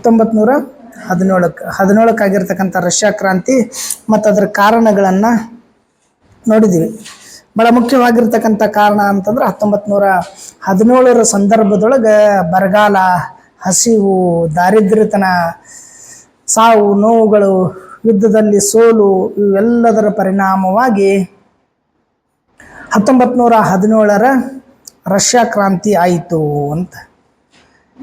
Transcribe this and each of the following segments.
ಹತ್ತೊಂಬತ್ತು ನೂರ ಹದಿನೇಳಕ್ಕೆ ಹದಿನೇಳಕ್ಕಾಗಿರ್ತಕ್ಕಂಥ ರಷ್ಯಾ ಕ್ರಾಂತಿ ಮತ್ತು ಅದರ ಕಾರಣಗಳನ್ನು ನೋಡಿದ್ದೀವಿ ಭಾಳ ಮುಖ್ಯವಾಗಿರ್ತಕ್ಕಂಥ ಕಾರಣ ಅಂತಂದ್ರೆ ಹತ್ತೊಂಬತ್ತು ನೂರ ಹದಿನೇಳರ ಸಂದರ್ಭದೊಳಗೆ ಬರಗಾಲ, ಹಸಿವು, ದಾರಿದ್ರ್ಯತನ, ಸಾವು, ನೋವುಗಳು, ಯುದ್ಧದಲ್ಲಿ ಸೋಲು ಇವೆಲ್ಲದರ ಪರಿಣಾಮವಾಗಿ ಹತ್ತೊಂಬತ್ತು ನೂರ ಹದಿನೇಳರ ರಷ್ಯಾ ಕ್ರಾಂತಿ ಆಯಿತು ಅಂತ.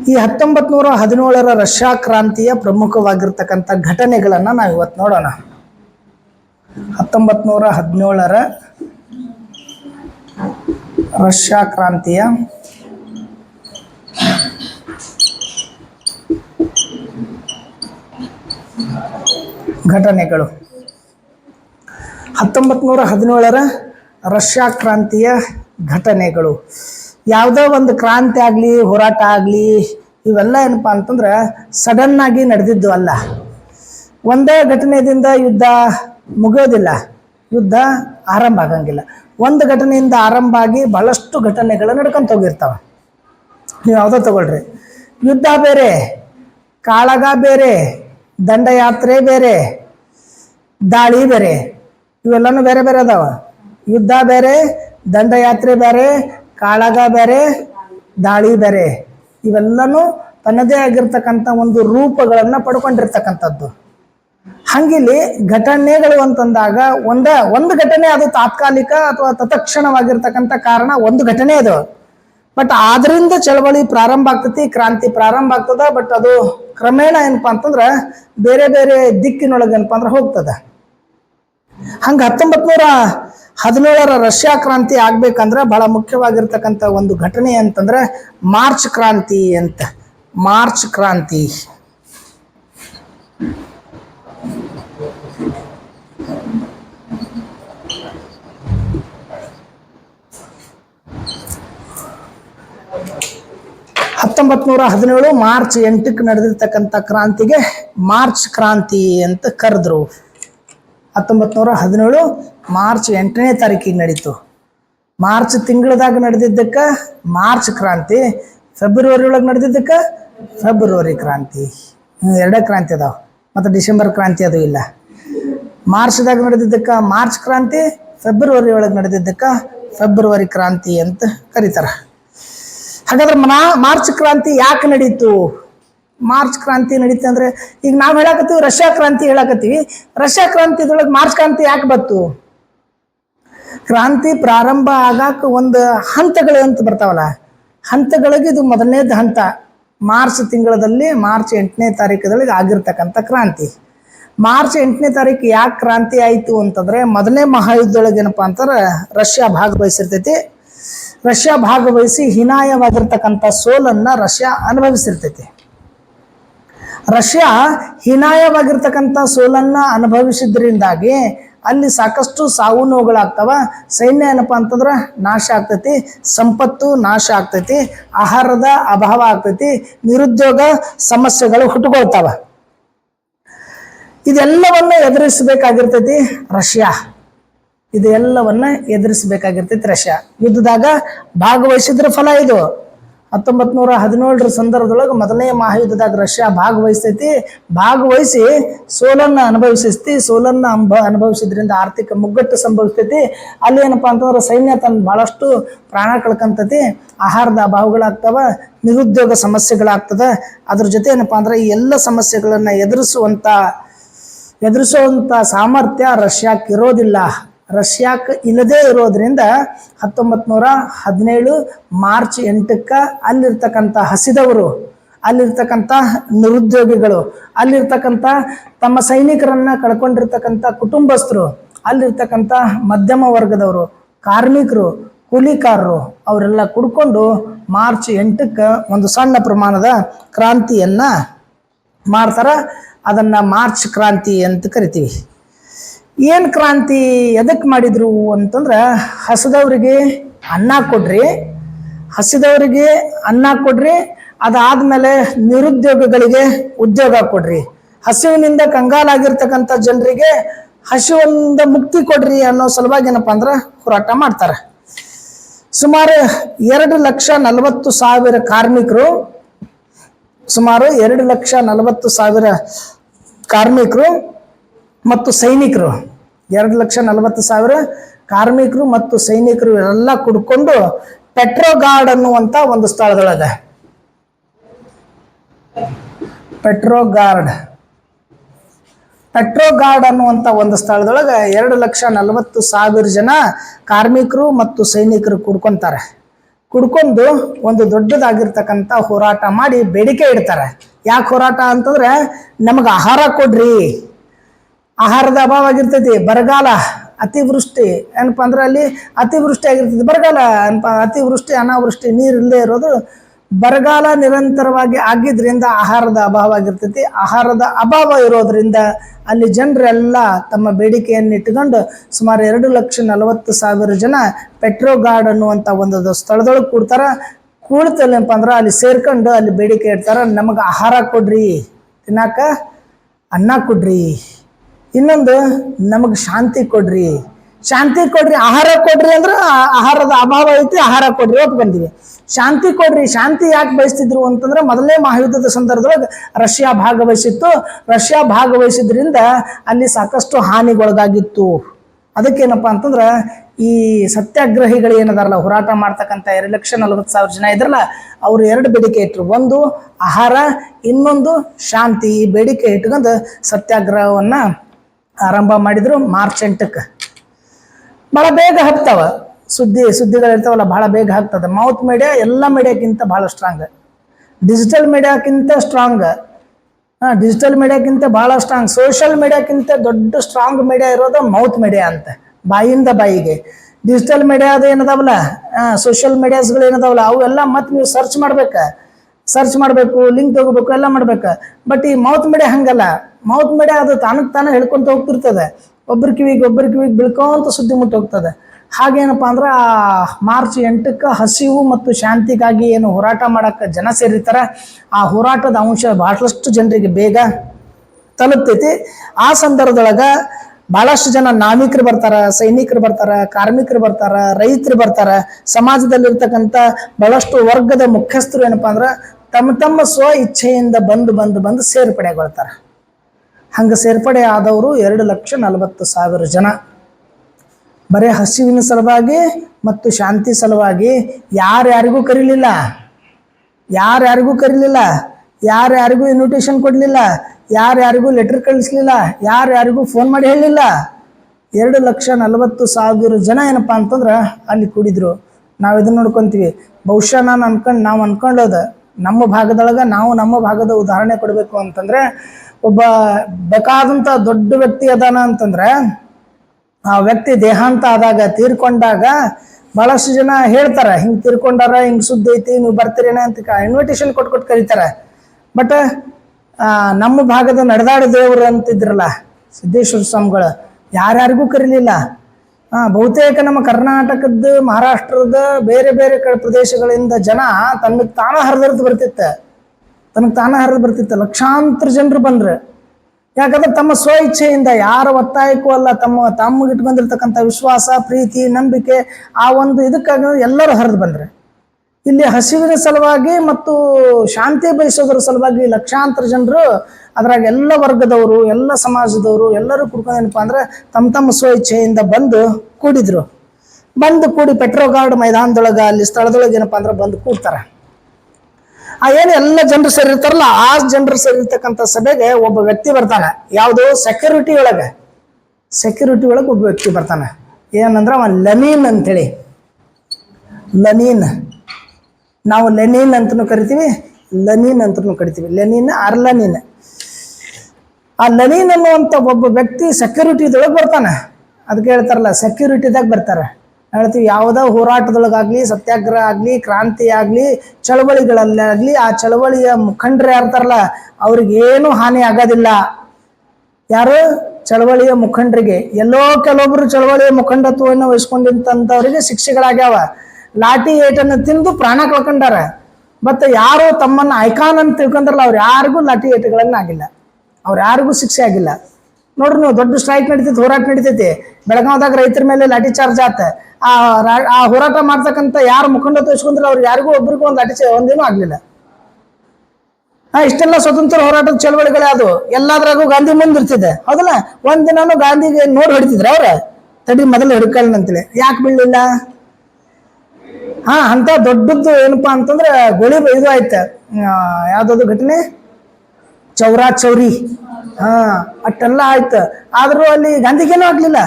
ಈ ಹತ್ತೊಂಬತ್ತು ನೂರ ಹದಿನೇಳರ ರಷ್ಯಾ ಕ್ರಾಂತಿಯ ಪ್ರಮುಖವಾಗಿರ್ತಕ್ಕಂಥ ಘಟನೆಗಳನ್ನು ನಾವು ಇವತ್ತು ನೋಡೋಣ. ಹತ್ತೊಂಬತ್ತು ನೂರ ಹದಿನೇಳರ ರಷ್ಯಾ ಕ್ರಾಂತಿಯ ಘಟನೆಗಳು. ಹತ್ತೊಂಬತ್ತು ನೂರ ಹದಿನೇಳರ ರಷ್ಯಾ ಕ್ರಾಂತಿಯ ಘಟನೆಗಳು. ಯಾವುದೋ ಒಂದು ಕ್ರಾಂತಿ ಆಗಲಿ, ಹೋರಾಟ ಆಗಲಿ, ಇವೆಲ್ಲ ಏನಪ್ಪ ಅಂತಂದ್ರೆ ಆಗಿ ನಡೆದಿದ್ದು ಅಲ್ಲ. ಒಂದೇ ಘಟನೆಯಿಂದ ಯುದ್ಧ ಮುಗಿಯೋದಿಲ್ಲ. ಯುದ್ಧ ಆರಂಭ ಆಗಂಗಿಲ್ಲ. ಒಂದು ಘಟನೆಯಿಂದ ಆರಂಭ ಆಗಿ ಭಾಳಷ್ಟು ಘಟನೆಗಳು ನಡ್ಕೊಂತ ಹೋಗಿರ್ತಾವೆ. ನೀವು ಯಾವುದೋ ತಗೊಳ್ರಿ. ಯುದ್ಧ ಬೇರೆ, ಕಾಳಗ ಬೇರೆ, ದಂಡಯಾತ್ರೆ ಬೇರೆ, ದಾಳಿ ಬೇರೆ, ಇವೆಲ್ಲನೂ ಬೇರೆ ಬೇರೆ ಅದಾವ. ಯುದ್ಧ ಬೇರೆ, ದಂಡಯಾತ್ರೆ ಬೇರೆ ಕಾಳಗ ಬೇರೆ, ದಾಳಿ ಬೇರೆ. ಇವೆಲ್ಲನೂ ತನ್ನದೇ ಆಗಿರ್ತಕ್ಕಂಥ ಒಂದು ರೂಪಗಳನ್ನು ಪಡ್ಕೊಂಡಿರ್ತಕ್ಕಂಥದ್ದು. ಹಂಗಿಲ್ಲಿ ಘಟನೆಗಳು ಅಂತಂದಾಗ ಒಂದ, ಒಂದು ಘಟನೆ ಅದು ತಾತ್ಕಾಲಿಕ ಅಥವಾ ತತ್ಕ್ಷಣವಾಗಿರ್ತಕ್ಕಂಥ ಕಾರಣ ಒಂದು ಘಟನೆ ಅದು. ಬಟ್ ಆದ್ರಿಂದ ಚಳವಳಿ ಪ್ರಾರಂಭ ಆಗ್ತತಿ, ಕ್ರಾಂತಿ ಪ್ರಾರಂಭ ಆಗ್ತದ, ಬಟ್ ಅದು ಕ್ರಮೇಣ ಏನಪ್ಪಾ ಅಂತಂದ್ರೆ ಬೇರೆ ಬೇರೆ ದಿಕ್ಕಿನೊಳಗೆ ಏನಪ್ಪಾ ಅಂದ್ರೆ ಹೋಗ್ತದ. ಹಂಗ ಹತ್ತೊಂಬತ್ ನೂರ ಹದಿನೇಳರ ರಷ್ಯಾ ಕ್ರಾಂತಿ ಆಗ್ಬೇಕಂದ್ರೆ ಬಹಳ ಮುಖ್ಯವಾಗಿರ್ತಕ್ಕಂಥ ಒಂದು ಘಟನೆ ಅಂತಂದ್ರೆ ಮಾರ್ಚ್ ಕ್ರಾಂತಿ ಅಂತ. ಮಾರ್ಚ್ ಕ್ರಾಂತಿ. ಹತ್ತೊಂಬತ್ ನೂರ ಹದಿನೇಳು ಮಾರ್ಚ್ ಎಂಟಕ್ಕೆ ನಡೆದಿರ್ತಕ್ಕಂಥ ಕ್ರಾಂತಿಗೆ ಮಾರ್ಚ್ ಕ್ರಾಂತಿ ಅಂತ ಕರೆದ್ರು. ಹತ್ತೊಂಬತ್ ನೂರ ಹದಿನೇಳು ಮಾರ್ಚ್ ಎಂಟನೇ ತಾರೀಕಿಗೆ ನಡೀತು. ಮಾರ್ಚ್ ತಿಂಗಳದಾಗ ನಡೆದಿದ್ದಕ್ಕೆ ಮಾರ್ಚ್ ಕ್ರಾಂತಿ, ಫೆಬ್ರವರಿ ಒಳಗೆ ನಡೆದಿದ್ದಕ್ಕೆ ಫೆಬ್ರವರಿ ಕ್ರಾಂತಿ. ಎರಡೇ ಕ್ರಾಂತಿ ಅದಾವ, ಮತ್ತು ಡಿಸೆಂಬರ್ ಕ್ರಾಂತಿ ಅದು ಇಲ್ಲ. ಮಾರ್ಚ್ದಾಗ ನಡೆದಿದ್ದಕ್ಕೆ ಮಾರ್ಚ್ ಕ್ರಾಂತಿ, ಫೆಬ್ರವರಿ ಒಳಗೆ ನಡೆದಿದ್ದಕ್ಕೆ ಫೆಬ್ರವರಿ ಕ್ರಾಂತಿ ಅಂತ ಕರೀತಾರೆ. ಹಾಗಾದ್ರೆ ಮಾರ್ಚ್ ಕ್ರಾಂತಿ ಯಾಕೆ ನಡೀತು? ಮಾರ್ಚ್ ಕ್ರಾಂತಿ ನಡೀತಂದ್ರೆ ಅಂದ್ರೆ ಈಗ ನಾವು ಹೇಳಕತ್ತೀವಿ ರಷ್ಯಾ ಕ್ರಾಂತಿ ಹೇಳಕತ್ತೀವಿ. ರಷ್ಯಾ ಕ್ರಾಂತಿದೊಳಗೆ ಮಾರ್ಚ್ ಕ್ರಾಂತಿ ಯಾಕೆ ಬಂತು? ಕ್ರಾಂತಿ ಪ್ರಾರಂಭ ಆಗಾಕ ಒಂದು ಹಂತಗಳು ಅಂತ ಬರ್ತಾವಲ್ಲ, ಹಂತಗಳಿಗೆ ಇದು ಮೊದಲನೇದು ಹಂತ. ಮಾರ್ಚ್ ತಿಂಗಳಲ್ಲಿ ಮಾರ್ಚ್ ಎಂಟನೇ ತಾರೀಕದೊಳಗೆ ಆಗಿರ್ತಕ್ಕಂಥ ಕ್ರಾಂತಿ. ಮಾರ್ಚ್ ಎಂಟನೇ ತಾರೀಕು ಯಾಕೆ ಕ್ರಾಂತಿ ಆಯಿತು ಅಂತಂದ್ರೆ ಮೊದಲನೇ ಮಹಾಯುದ್ಧದೊಳಗೆ ಏನಪ್ಪಾ ಅಂತಂದ್ರೆ ರಷ್ಯಾ ಭಾಗವಹಿಸಿರ್ತೈತಿ. ರಷ್ಯಾ ಭಾಗವಹಿಸಿ ಹೀನಾಯವಾಗಿರ್ತಕ್ಕಂಥ ಸೋಲನ್ನ ರಷ್ಯಾ ಅನುಭವಿಸಿರ್ತೈತಿ. ರಷ್ಯಾ ಹೀನಾಯವಾಗಿರ್ತಕ್ಕಂಥ ಸೋಲನ್ನ ಅನುಭವಿಸಿದ್ರಿಂದಾಗಿ ಅಲ್ಲಿ ಸಾಕಷ್ಟು ಸಾವು ನೋವುಗಳಾಗ್ತವ. ಸೈನ್ಯ ಏನಪ್ಪ ಅಂತಂದ್ರೆ ನಾಶ ಆಗ್ತೈತಿ, ಸಂಪತ್ತು ನಾಶ ಆಗ್ತೈತಿ, ಆಹಾರದ ಅಭಾವ ಆಗ್ತೈತಿ, ನಿರುದ್ಯೋಗ ಸಮಸ್ಯೆಗಳು ಹುಟ್ಟುಕೊಳ್ತಾವ ಇದೆಲ್ಲವನ್ನ ಎದುರಿಸಬೇಕಾಗಿರ್ತೈತಿ ರಷ್ಯಾ. ಇದೆಲ್ಲವನ್ನ ಎದುರಿಸಬೇಕಾಗಿರ್ತೈತಿ ರಷ್ಯಾ. ಯುದ್ಧದಾಗ ಭಾಗವಹಿಸಿದ್ರ ಫಲ ಇದು. ಹತ್ತೊಂಬತ್ ನೂರ ಹದಿನೇಳರ ಸಂದರ್ಭದೊಳಗೆ ಮೊದಲನೇ ಮಹಾಯುದ್ಧದಾಗ ರಷ್ಯಾ ಭಾಗವಹಿಸ್ತೈತಿ. ಭಾಗವಹಿಸಿ ಸೋಲನ್ನ ಅನುಭವಿಸ್ತೈತಿ ಸೋಲನ್ನ ಅಂಬ ಅನುಭವಿಸಿದ್ರಿಂದ ಆರ್ಥಿಕ ಮುಗ್ಗಟ್ಟು ಸಂಭವಿಸ್ತೈತಿ. ಅಲ್ಲಿ ಏನಪ್ಪ ಅಂತಂದ್ರೆ ಸೈನ್ಯ ತನ್ನ ಬಹಳಷ್ಟು ಪ್ರಾಣ ಕಳ್ಕಂತೈತಿ. ಆಹಾರದ ಅಭಾವಗಳಾಗ್ತವೆ, ನಿರುದ್ಯೋಗ ಸಮಸ್ಯೆಗಳಾಗ್ತದ. ಅದ್ರ ಜೊತೆ ಏನಪ್ಪಾ ಅಂದ್ರೆ ಈ ಎಲ್ಲ ಸಮಸ್ಯೆಗಳನ್ನ ಎದುರಿಸುವಂತ ಎದುರಿಸುವಂಥ ಸಾಮರ್ಥ್ಯ ರಷ್ಯಾಕ್ಕೆ ಇರೋದಿಲ್ಲ. ರಷ್ಯಾಕ್ಕೆ ಇಲ್ಲದೇ ಇರೋದ್ರಿಂದ ಹತ್ತೊಂಬತ್ತು ನೂರ ಹದಿನೇಳು ಮಾರ್ಚ್ ಎಂಟಕ್ಕೆ ಅಲ್ಲಿರ್ತಕ್ಕಂಥ ಹಸಿದವರು, ಅಲ್ಲಿರ್ತಕ್ಕಂಥ ನಿರುದ್ಯೋಗಿಗಳು, ಅಲ್ಲಿರ್ತಕ್ಕಂಥ ತಮ್ಮ ಸೈನಿಕರನ್ನ ಕಳ್ಕೊಂಡಿರ್ತಕ್ಕಂಥ ಕುಟುಂಬಸ್ಥರು, ಅಲ್ಲಿರ್ತಕ್ಕಂಥ ಮಧ್ಯಮ ವರ್ಗದವರು, ಕಾರ್ಮಿಕರು, ಕೂಲಿಕಾರರು, ಅವರೆಲ್ಲ ಕುಡ್ಕೊಂಡು ಮಾರ್ಚ್ ಎಂಟಕ್ಕೆ ಒಂದು ಸಣ್ಣ ಪ್ರಮಾಣದ ಕ್ರಾಂತಿಯನ್ನ ಮಾಡ್ತಾರೆ. ಅದನ್ನ ಮಾರ್ಚ್ ಕ್ರಾಂತಿ ಅಂತ ಕರಿತೀವಿ. ಏನು ಕ್ರಾಂತಿ ಎದಕ್ಕೆ ಮಾಡಿದ್ರು ಅಂತಂದ್ರೆ ಹಸಿದವರಿಗೆ ಅನ್ನ ಕೊಡ್ರಿ, ಹಸಿದವರಿಗೆ ಅನ್ನ ಕೊಡ್ರಿ, ಅದಾದ್ಮೇಲೆ ನಿರುದ್ಯೋಗಿಗಳಿಗೆ ಉದ್ಯೋಗ ಕೊಡ್ರಿ. ಹಸಿವಿನಿಂದ ಕಂಗಾಲಾಗಿರ್ತಕ್ಕಂಥ ಜನರಿಗೆ ಹಸಿವಿಂದ ಮುಕ್ತಿ ಕೊಡ್ರಿ ಅನ್ನೋ ಸಲುವಾಗಿ ಏನಪ್ಪ ಅಂದ್ರೆ ಹೋರಾಟ ಮಾಡ್ತಾರೆ. ಸುಮಾರು ಎರಡು ಲಕ್ಷ ನಲವತ್ತು ಸಾವಿರ ಕಾರ್ಮಿಕರು, ಸುಮಾರು ಎರಡು ಲಕ್ಷ ನಲವತ್ತು ಸಾವಿರ ಕಾರ್ಮಿಕರು ಮತ್ತು ಸೈನಿಕರು. ಎರಡು ಲಕ್ಷ ನಲವತ್ತು ಸಾವಿರ ಕಾರ್ಮಿಕರು ಮತ್ತು ಸೈನಿಕರು ಎಲ್ಲ ಕುಡ್ಕೊಂಡು ಪೆಟ್ರೋಗಾರ್ಡ್ ಅನ್ನುವಂಥ ಒಂದು ಸ್ಥಳದೊಳಗೆ. ಪೆಟ್ರೋಗಾರ್ಡ್. ಪೆಟ್ರೋಗಾರ್ಡ್ ಅನ್ನುವಂಥ ಒಂದು ಸ್ಥಳದೊಳಗೆ ಎರಡು ಲಕ್ಷ ನಲವತ್ತು ಸಾವಿರ ಜನ ಕಾರ್ಮಿಕರು ಮತ್ತು ಸೈನಿಕರು ಕುಡ್ಕೊಂತಾರೆ. ಕುಡ್ಕೊಂಡು ಒಂದು ದೊಡ್ಡದಾಗಿರ್ತಕ್ಕಂಥ ಹೋರಾಟ ಮಾಡಿ ಬೇಡಿಕೆ ಇಡ್ತಾರೆ. ಯಾಕೆ ಹೋರಾಟ ಅಂತಂದ್ರೆ ನಮಗೆ ಆಹಾರ ಕೊಡ್ರಿ. ಆಹಾರದ ಅಭಾವ ಆಗಿರ್ತೈತಿ. ಬರಗಾಲ ಅತಿವೃಷ್ಟಿ, ಏನಪ್ಪ ಅಂದ್ರೆ ಅಲ್ಲಿ ಅತಿವೃಷ್ಟಿ ಆಗಿರ್ತೈತಿ. ಬರಗಾಲ ಏನಪ್ಪ ಅತಿವೃಷ್ಟಿ, ಅನಾವೃಷ್ಟಿ, ನೀರು ಇಲ್ಲದೆ ಇರೋದು ಬರಗಾಲ ನಿರಂತರವಾಗಿ ಆಗಿದ್ರಿಂದ ಆಹಾರದ ಅಭಾವ ಆಗಿರ್ತೈತಿ. ಆಹಾರದ ಅಭಾವ ಇರೋದ್ರಿಂದ ಅಲ್ಲಿ ಜನರೆಲ್ಲ ತಮ್ಮ ಬೇಡಿಕೆಯನ್ನು ಇಟ್ಟುಕೊಂಡು ಸುಮಾರು ಎರಡು ಲಕ್ಷ ನಲವತ್ತು ಸಾವಿರ ಜನ ಪೆಟ್ರೋಗಾರ್ಡ್ ಅನ್ನುವಂಥ ಒಂದು ಸ್ಥಳದೊಳಗೆ ಕೂಡ್ತಾರೆ. ಕೂಡ್ತಲ್ಲಪ್ಪ ಅಂದ್ರೆ ಅಲ್ಲಿ ಸೇರ್ಕೊಂಡು ಅಲ್ಲಿ ಬೇಡಿಕೆ ಇಡ್ತಾರೆ. ನಮಗೆ ಆಹಾರ ಕೊಡ್ರಿ, ತಿನ್ನಾಕ ಅನ್ನ ಕೊಡ್ರಿ. ಇನ್ನೊಂದು, ನಮಗೆ ಶಾಂತಿ ಕೊಡ್ರಿ. ಶಾಂತಿ ಕೊಡ್ರಿ, ಆಹಾರ ಕೊಡ್ರಿ ಅಂದ್ರೆ ಆಹಾರದ ಅಭಾವ ಐತಿ, ಆಹಾರ ಕೊಡ್ರಿ ಒಪ್ಕೊಂತೀವಿ ಶಾಂತಿ ಕೊಡ್ರಿ, ಶಾಂತಿ ಯಾಕೆ ಬಯಸ್ತಿದ್ರು ಅಂತಂದ್ರೆ ಮೊದಲನೇ ಮಹಾಯುದ್ಧದ ಸಂದರ್ಭದೊಳಗೆ ರಷ್ಯಾ ಭಾಗವಹಿಸಿತ್ತು. ರಷ್ಯಾ ಭಾಗವಹಿಸಿದ್ರಿಂದ ಅಲ್ಲಿ ಸಾಕಷ್ಟು ಹಾನಿಗೊಳಗಾಗಿತ್ತು. ಅದಕ್ಕೇನಪ್ಪ ಅಂತಂದ್ರೆ ಈ ಸತ್ಯಾಗ್ರಹಿಗಳು ಏನದಾರಲ್ಲ, ಹೋರಾಟ ಮಾಡ್ತಕ್ಕಂಥ ಎರಡು ಲಕ್ಷ ನಲವತ್ತು ಸಾವಿರ ಜನ ಇದ್ರಲ್ಲ, ಅವರು ಎರಡು ಬೇಡಿಕೆ ಇಟ್ಟರು ಒಂದು, ಆಹಾರ, ಇನ್ನೊಂದು, ಶಾಂತಿ. ಈ ಬೇಡಿಕೆ ಇಟ್ಕೊಂಡು ಸತ್ಯಾಗ್ರಹವನ್ನು ಆರಂಭ ಮಾಡಿದ್ರು ಮಾರ್ಚ್ ಎಂಟಕ್ಕೆ. ಭಾಳ ಬೇಗ ಹಾಕ್ತಾವ ಸುದ್ದಿ, ಸುದ್ದಿಗಳು ಇರ್ತಾವಲ್ಲ ಭಾಳ ಬೇಗ ಆಗ್ತದೆ. ಮೌತ್ ಮೀಡಿಯಾ ಎಲ್ಲ ಮೀಡಿಯಾಕ್ಕಿಂತ ಭಾಳ ಸ್ಟ್ರಾಂಗ್ ಡಿಜಿಟಲ್ ಮೀಡಿಯಾಕ್ಕಿಂತ ಸ್ಟ್ರಾಂಗ್ ಹಾಂ ಡಿಜಿಟಲ್ ಮೀಡಿಯಾಕ್ಕಿಂತ ಭಾಳ ಸ್ಟ್ರಾಂಗ್ ಸೋಷಿಯಲ್ ಮೀಡಿಯಾಕ್ಕಿಂತ ದೊಡ್ಡ ಸ್ಟ್ರಾಂಗ್ ಮೀಡಿಯಾ ಇರೋದು ಮೌತ್ ಮೀಡಿಯಾ ಅಂತ. ಬಾಯಿಂದ ಬಾಯಿಗೆ. ಡಿಜಿಟಲ್ ಮೀಡಿಯಾದ ಏನದಾವಲ್ಲ? ಸೋಷಿಯಲ್ ಮೀಡಿಯಾಸ್ಗಳು ಏನದಾವಲ್ಲ? ಅವೆಲ್ಲ ಮತ್ತೆ ನೀವು ಸರ್ಚ್ ಮಾಡ್ಬೇಕು. ಸರ್ಚ್ ಮಾಡಬೇಕು ಲಿಂಕ್ ತಗೋಬೇಕು, ಎಲ್ಲ ಮಾಡ್ಬೇಕು. ಬಟ್ ಈ ಮೌತ್ ಮೀಡಿಯಾ ಹಂಗಲ್ಲ. ಮೌತ್ ಮೀಡಿಯಾ ಅದು ತಾನಕ್ಕೆ ತಾನೇ ಹೇಳ್ಕೊಂತ ಹೋಗ್ತಿರ್ತದೆ. ಒಬ್ಬರ ಕಿವಿಗೆ ಒಬ್ಬರ ಕಿವಿಗೆ ಬೀಳ್ಕೊಂತ ಸುದ್ದಿ ಮುಟ್ಟಿ ಹೋಗ್ತದೆ. ಹಾಗೇನಪ್ಪ ಅಂದ್ರೆ ಆ ಮಾರ್ಚ್ ಎಂಟಕ್ಕೆ ಹಸಿವು ಮತ್ತು ಶಾಂತಿಗಾಗಿ ಏನು ಹೋರಾಟ ಮಾಡಕ್ಕೆ ಜನ ಸೇರಿರ್ತಾರೆ. ಆ ಹೋರಾಟದ ಅಂಶ ಬಹಳಷ್ಟು ಜನರಿಗೆ ಬೇಗ ತಲುಪ್ತೈತಿ. ಆ ಸಂದರ್ಭದೊಳಗೆ ಭಾಳಷ್ಟು ಜನ ನಾವಿಕರು ಬರ್ತಾರ, ಸೈನಿಕರು ಬರ್ತಾರ, ಕಾರ್ಮಿಕರು ಬರ್ತಾರ, ರೈತರು ಬರ್ತಾರ. ಸಮಾಜದಲ್ಲಿರ್ತಕ್ಕಂಥ ಬಹಳಷ್ಟು ವರ್ಗದ ಮುಖ್ಯಸ್ಥರು ಏನಪ್ಪಾ ಅಂದ್ರೆ ತಮ್ಮ ತಮ್ಮ ಸ್ವ ಇಚ್ಛೆಯಿಂದ ಬಂದು ಬಂದು ಬಂದು ಸೇರ್ಪಡೆಗೊಳ್ತಾರೆ. ಹಂಗೆ ಸೇರ್ಪಡೆ ಆದವರು ಎರಡು ಲಕ್ಷ ನಲವತ್ತು ಸಾವಿರ ಜನ. ಬರೀ ಹಸಿವಿನ ಸಲುವಾಗಿ ಮತ್ತು ಶಾಂತಿ ಸಲುವಾಗಿ ಯಾರ್ಯಾರಿಗೂ ಕರೀಲಿಲ್ಲ. ಯಾರ್ಯಾರಿಗೂ ಕರೀಲಿಲ್ಲ. ಯಾರ್ಯಾರಿಗೂ ಇನ್ವಿಟೇಷನ್ ಕೊಡಲಿಲ್ಲ. ಯಾರ್ಯಾರಿಗೂ ಲೆಟರ್ ಕಳಿಸ್ಲಿಲ್ಲ. ಯಾರ್ಯಾರಿಗೂ ಫೋನ್ ಮಾಡಿ ಹೇಳಲಿಲ್ಲ. ಎರಡು ಲಕ್ಷ ನಲವತ್ತು ಸಾವಿರ ಜನ ಏನಪ್ಪ ಅಂತಂದ್ರೆ ಅಲ್ಲಿ ಕೂಡಿದ್ರು. ನಾವು ಇದನ್ನ ನೋಡ್ಕೊತೀವಿ. ಬಹುಶಃ ನಾನು ಅನ್ಕೊಂಡು ನಾವು ಅನ್ಕೊಂಡೋದ. ನಮ್ಮ ಭಾಗದೊಳಗೆ ನಾವು ನಮ್ಮ ಭಾಗದ ಉದಾಹರಣೆ ಕೊಡಬೇಕು ಅಂತಂದ್ರೆ ಒಬ್ಬ ಬೇಕಾದಂಥ ದೊಡ್ಡ ವ್ಯಕ್ತಿ ಅದಾನ ಅಂತಂದ್ರೆ ಆ ವ್ಯಕ್ತಿ ದೇಹಾಂತ ಆದಾಗ ತೀರ್ಕೊಂಡಾಗ ಬಹಳಷ್ಟು ಜನ ಹೇಳ್ತಾರೆ, ಹಿಂಗೆ ತೀರ್ಕೊಂಡಾರ, ಹಿಂಗೆ ಸುದ್ದಿ ಐತಿ, ನೀವು ಬರ್ತೀರೇನ? ಅಂತ ಇನ್ವಿಟೇಷನ್ ಕೊಟ್ಟು ಕೊಟ್ಟು ಕರೀತಾರೆ. ಬಟ್ ನಮ್ಮ ಭಾಗದ ನಡೆದಾಡ ದೇವರು ಅಂತಿದ್ರಲ್ಲ, ಸಿದ್ದೇಶ್ವರ ಸ್ವಾಮಿಗಳು, ಯಾರ್ಯಾರಿಗೂ ಕರೀಲಿಲ್ಲ. ಹಾಂ ಬಹುತೇಕ ನಮ್ಮ ಕರ್ನಾಟಕದ ಮಹಾರಾಷ್ಟ್ರದ ಬೇರೆ ಬೇರೆ ಕಡೆ ಪ್ರದೇಶಗಳಿಂದ ಜನ ತನ್ನ ತಾನ ಹರಿದರ್ದು ಬರ್ತಿತ್ತು. ತನಗೆ ತಾನೇ ಹರಿದು ಬರ್ತಿತ್ತು. ಲಕ್ಷಾಂತರ ಜನರು ಬಂದ್ರು. ಯಾಕಂದ್ರೆ ತಮ್ಮ ಸ್ವ ಇಚ್ಛೆಯಿಂದ ಯಾರ ಒತ್ತಾಯಕ್ಕೂ ಅಲ್ಲ, ತಮ್ಮ ತಮ್ಮಗೆ ಇಟ್ಕೊಂಡಿರ್ತಕ್ಕಂಥ ವಿಶ್ವಾಸ, ಪ್ರೀತಿ, ನಂಬಿಕೆ, ಆ ಒಂದು ಇದಕ್ಕಾಗಿ ಎಲ್ಲರೂ ಹರಿದು ಬಂದ್ರೆ. ಇಲ್ಲಿ ಹಸಿವಿನ ಸಲುವಾಗಿ ಮತ್ತು ಶಾಂತಿ ಬಯಸೋದ್ರ ಸಲುವಾಗಿ ಲಕ್ಷಾಂತರ ಜನರು ಅದ್ರಾಗ ಎಲ್ಲ ವರ್ಗದವರು, ಎಲ್ಲ ಸಮಾಜದವರು ಎಲ್ಲರೂ ಕುಡ್ಕೊಂಡೇನಪ್ಪ ಅಂದ್ರೆ ತಮ್ಮ ತಮ್ಮ ಸ್ವ ಇಚ್ಛೆಯಿಂದ ಬಂದು ಕೂಡಿದ್ರು. ಬಂದು ಕೂಡಿ ಪೆಟ್ರೋಗಾರ್ಡ್ ಮೈದಾನದೊಳಗೆ, ಅಲ್ಲಿ ಸ್ಥಳದೊಳಗೆ ಏನಪ್ಪ ಅಂದ್ರೆ ಬಂದು ಕೂಡ್ತಾರೆ. ಆ ಏನು ಎಲ್ಲ ಜನರು ಸೇರಿರ್ತಾರಲ್ಲ ಆ ಜನರು ಸೇರಿರ್ತಕ್ಕಂಥ ಸಭೆಗೆ ಒಬ್ಬ ವ್ಯಕ್ತಿ ಬರ್ತಾನೆ. ಯಾವುದು ಸೆಕ್ಯೂರಿಟಿ ಒಳಗೆ. ಸೆಕ್ಯೂರಿಟಿ ಒಳಗೆ ಒಬ್ಬ ವ್ಯಕ್ತಿ ಬರ್ತಾನೆ. ಏನಂದ್ರೆ ಅವ ಲನೀನ್ ಅಂತೇಳಿ. ಲನೀನ್. ನಾವು ಲೆನಿನ್ ಅಂತಲೂ ಕರಿತೀವಿ, ಲನೀನ್ ಅಂತಲೂ ಕರಿತೀವಿ. ಲೆನಿನ್ ಅರ್ಲನೀನ್ ಆ ಲನೀನ್ ಅನ್ನುವಂಥ ಒಬ್ಬ ವ್ಯಕ್ತಿ ಸೆಕ್ಯೂರಿಟಿದೊಳಗೆ ಬರ್ತಾನೆ. ಅದಕ್ಕೆ ಹೇಳ್ತಾರಲ್ಲ ಸೆಕ್ಯೂರಿಟಿದಾಗ ಬರ್ತಾರೆ. ಹೇಳ್ತೀವಿ ಯಾವುದೋ ಹೋರಾಟದೊಳಗಾಗ್ಲಿ, ಸತ್ಯಾಗ್ರಹ ಆಗಲಿ, ಕ್ರಾಂತಿ ಆಗಲಿ ಚಳವಳಿಗಳಲ್ಲಾಗಲಿ ಆ ಚಳವಳಿಯ ಮುಖಂಡರು ಯಾರ್ತಾರಲ್ಲ ಅವ್ರಿಗೇನು ಹಾನಿ ಆಗೋದಿಲ್ಲ. ಯಾರು? ಚಳವಳಿಯ ಮುಖಂಡರಿಗೆ. ಎಲ್ಲೋ ಕೆಲವೊಬ್ರು ಚಳವಳಿಯ ಮುಖಂಡತ್ವವನ್ನು ವಹಿಸ್ಕೊಂಡಿದ್ದಂಥವ್ರಿಗೆ ಶಿಕ್ಷೆಗಳಾಗ್ಯಾವ. ಲಾಠಿ ಏಟನ್ನು ತಿಂದು ಪ್ರಾಣ ಕಳ್ಕೊಂಡಾರ. ಮತ್ತು ಯಾರು ತಮ್ಮನ್ನು ಐಕಾನ್ ಅಂತ ತಿಳ್ಕೊಂಡ್ರಲ್ಲ, ಅವ್ರು ಯಾರಿಗೂ ಲಾಟಿ ಏಟುಗಳನ್ನು ಆಗಿಲ್ಲ ಅವ್ರು ಯಾರಿಗೂ ಶಿಕ್ಷೆ ಆಗಿಲ್ಲ. ನೋಡ್ರಿ ನೀವು, ದೊಡ್ಡ ಸ್ಟ್ರೈಕ್ ನಡೀತೈತಿ, ಹೋರಾಟ ನಡೀತೈತಿ. ಬೆಳಗಾವದಾಗ ರೈತರ ಮೇಲೆ ಲಾಠಿ ಚಾರ್ಜ್ ಆತ. ಆ ಆ ಹೋರಾಟ ಮಾಡ್ತಕ್ಕಂಥ ಯಾರು ಮುಖಂಡ ತೋರಿಸ್ಕೊಂಡ್ರೆ ಅವ್ರು ಯಾರಿಗೂ ಒಬ್ರಿಗೂ ಒಂದು ಲಾಠಿ ಒಂದೇನು ಆಗಲಿಲ್ಲ. ಹಾ ಇಷ್ಟೆಲ್ಲ ಸ್ವತಂತ್ರ ಹೋರಾಟದ ಚಳವಳಿಗಳೇ ಅದು. ಎಲ್ಲಾದ್ರಾಗೂ ಗಾಂಧಿ ಮುಂದಿರ್ತಿದೆ ಹೌದಲ್ಲ? ಒಂದ್ ದಿನಾನು ಗಾಂಧಿಗೆ ನೋಡಿ ಹೊಡಿತಿದ್ರ ಅವ್ರ. ತಡಿ ಮೊದಲು ಹಿಡ್ಕೊಳ್ಳಂತೇಳಿ ಯಾಕೆ ಬೀಳಲಿಲ್ಲ? ಹಾ, ಅಂತ ದೊಡ್ಡದ್ದು ಏನಪ್ಪಾ ಅಂತಂದ್ರೆ, ಗೋಳಿ ಇದು ಆಯ್ತು. ಯಾವ್ದದು ಘಟನೆ? ಚೌರಾ ಚೌರಿ. ಹಾ, ಅಷ್ಟೆಲ್ಲ ಆಯ್ತು. ಆದರೂ ಅಲ್ಲಿ ಗಾಂಧಿಗೇನೂ ಆಗ್ಲಿಲ್ಲ.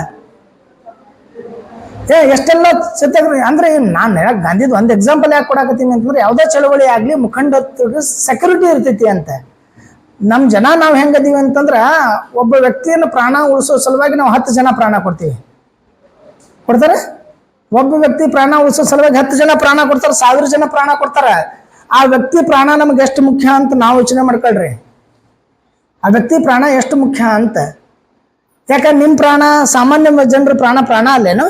ಏ, ಎಷ್ಟೆಲ್ಲ ಸತ್ಯಾಗ್ರಹ ಅಂದ್ರೆ ನಾನು ಹೇಳಕ್ ಗಾಂಧಿದ್ ಒಂದ್ ಎಕ್ಸಾಂಪಲ್ ಯಾಕೆ ಕೊಡಾಕತ್ತೀನಿ ಅಂತಂದ್ರೆ ಯಾವ್ದೋ ಚಳವಳಿ ಆಗಲಿ ಮುಖಂಡತ್ವಕ್ಕೆ ಸೆಕ್ಯೂರಿಟಿ ಇರ್ತೈತಿ ಅಂತ. ನಮ್ಮ ಜನ ನಾವು ಹೆಂಗದೀವಿ ಅಂತಂದ್ರೆ ಒಬ್ಬ ವ್ಯಕ್ತಿಯನ್ನು ಪ್ರಾಣ ಉಳಿಸೋ ಸಲುವಾಗಿ ನಾವು ಹತ್ತು ಜನ ಪ್ರಾಣ ಕೊಡ್ತೀವಿ. ಕೊಡ್ತಾರೆ? ಒಬ್ಬ ವ್ಯಕ್ತಿ ಪ್ರಾಣ ಉಳಿಸೋ ಸಲುವಾಗಿ ಹತ್ತು ಜನ ಪ್ರಾಣ ಕೊಡ್ತಾರೆ, ಸಾವಿರ ಜನ ಪ್ರಾಣ ಕೊಡ್ತಾರ. ಆ ವ್ಯಕ್ತಿ ಪ್ರಾಣ ನಮ್ಗೆ ಎಷ್ಟು ಮುಖ್ಯ ಅಂತ ನಾವು ಯೋಚನೆ ಮಾಡ್ಕೊಳ್ರಿ. ಆ ವ್ಯಕ್ತಿ ಪ್ರಾಣ ಎಷ್ಟು ಮುಖ್ಯ ಅಂತ. ಯಾಕಂದ್ರೆ ನಿಮ್ಮ ಪ್ರಾಣ, ಸಾಮಾನ್ಯ ಜನರ ಪ್ರಾಣ ಪ್ರಾಣ ಅಲ್ಲೇನು?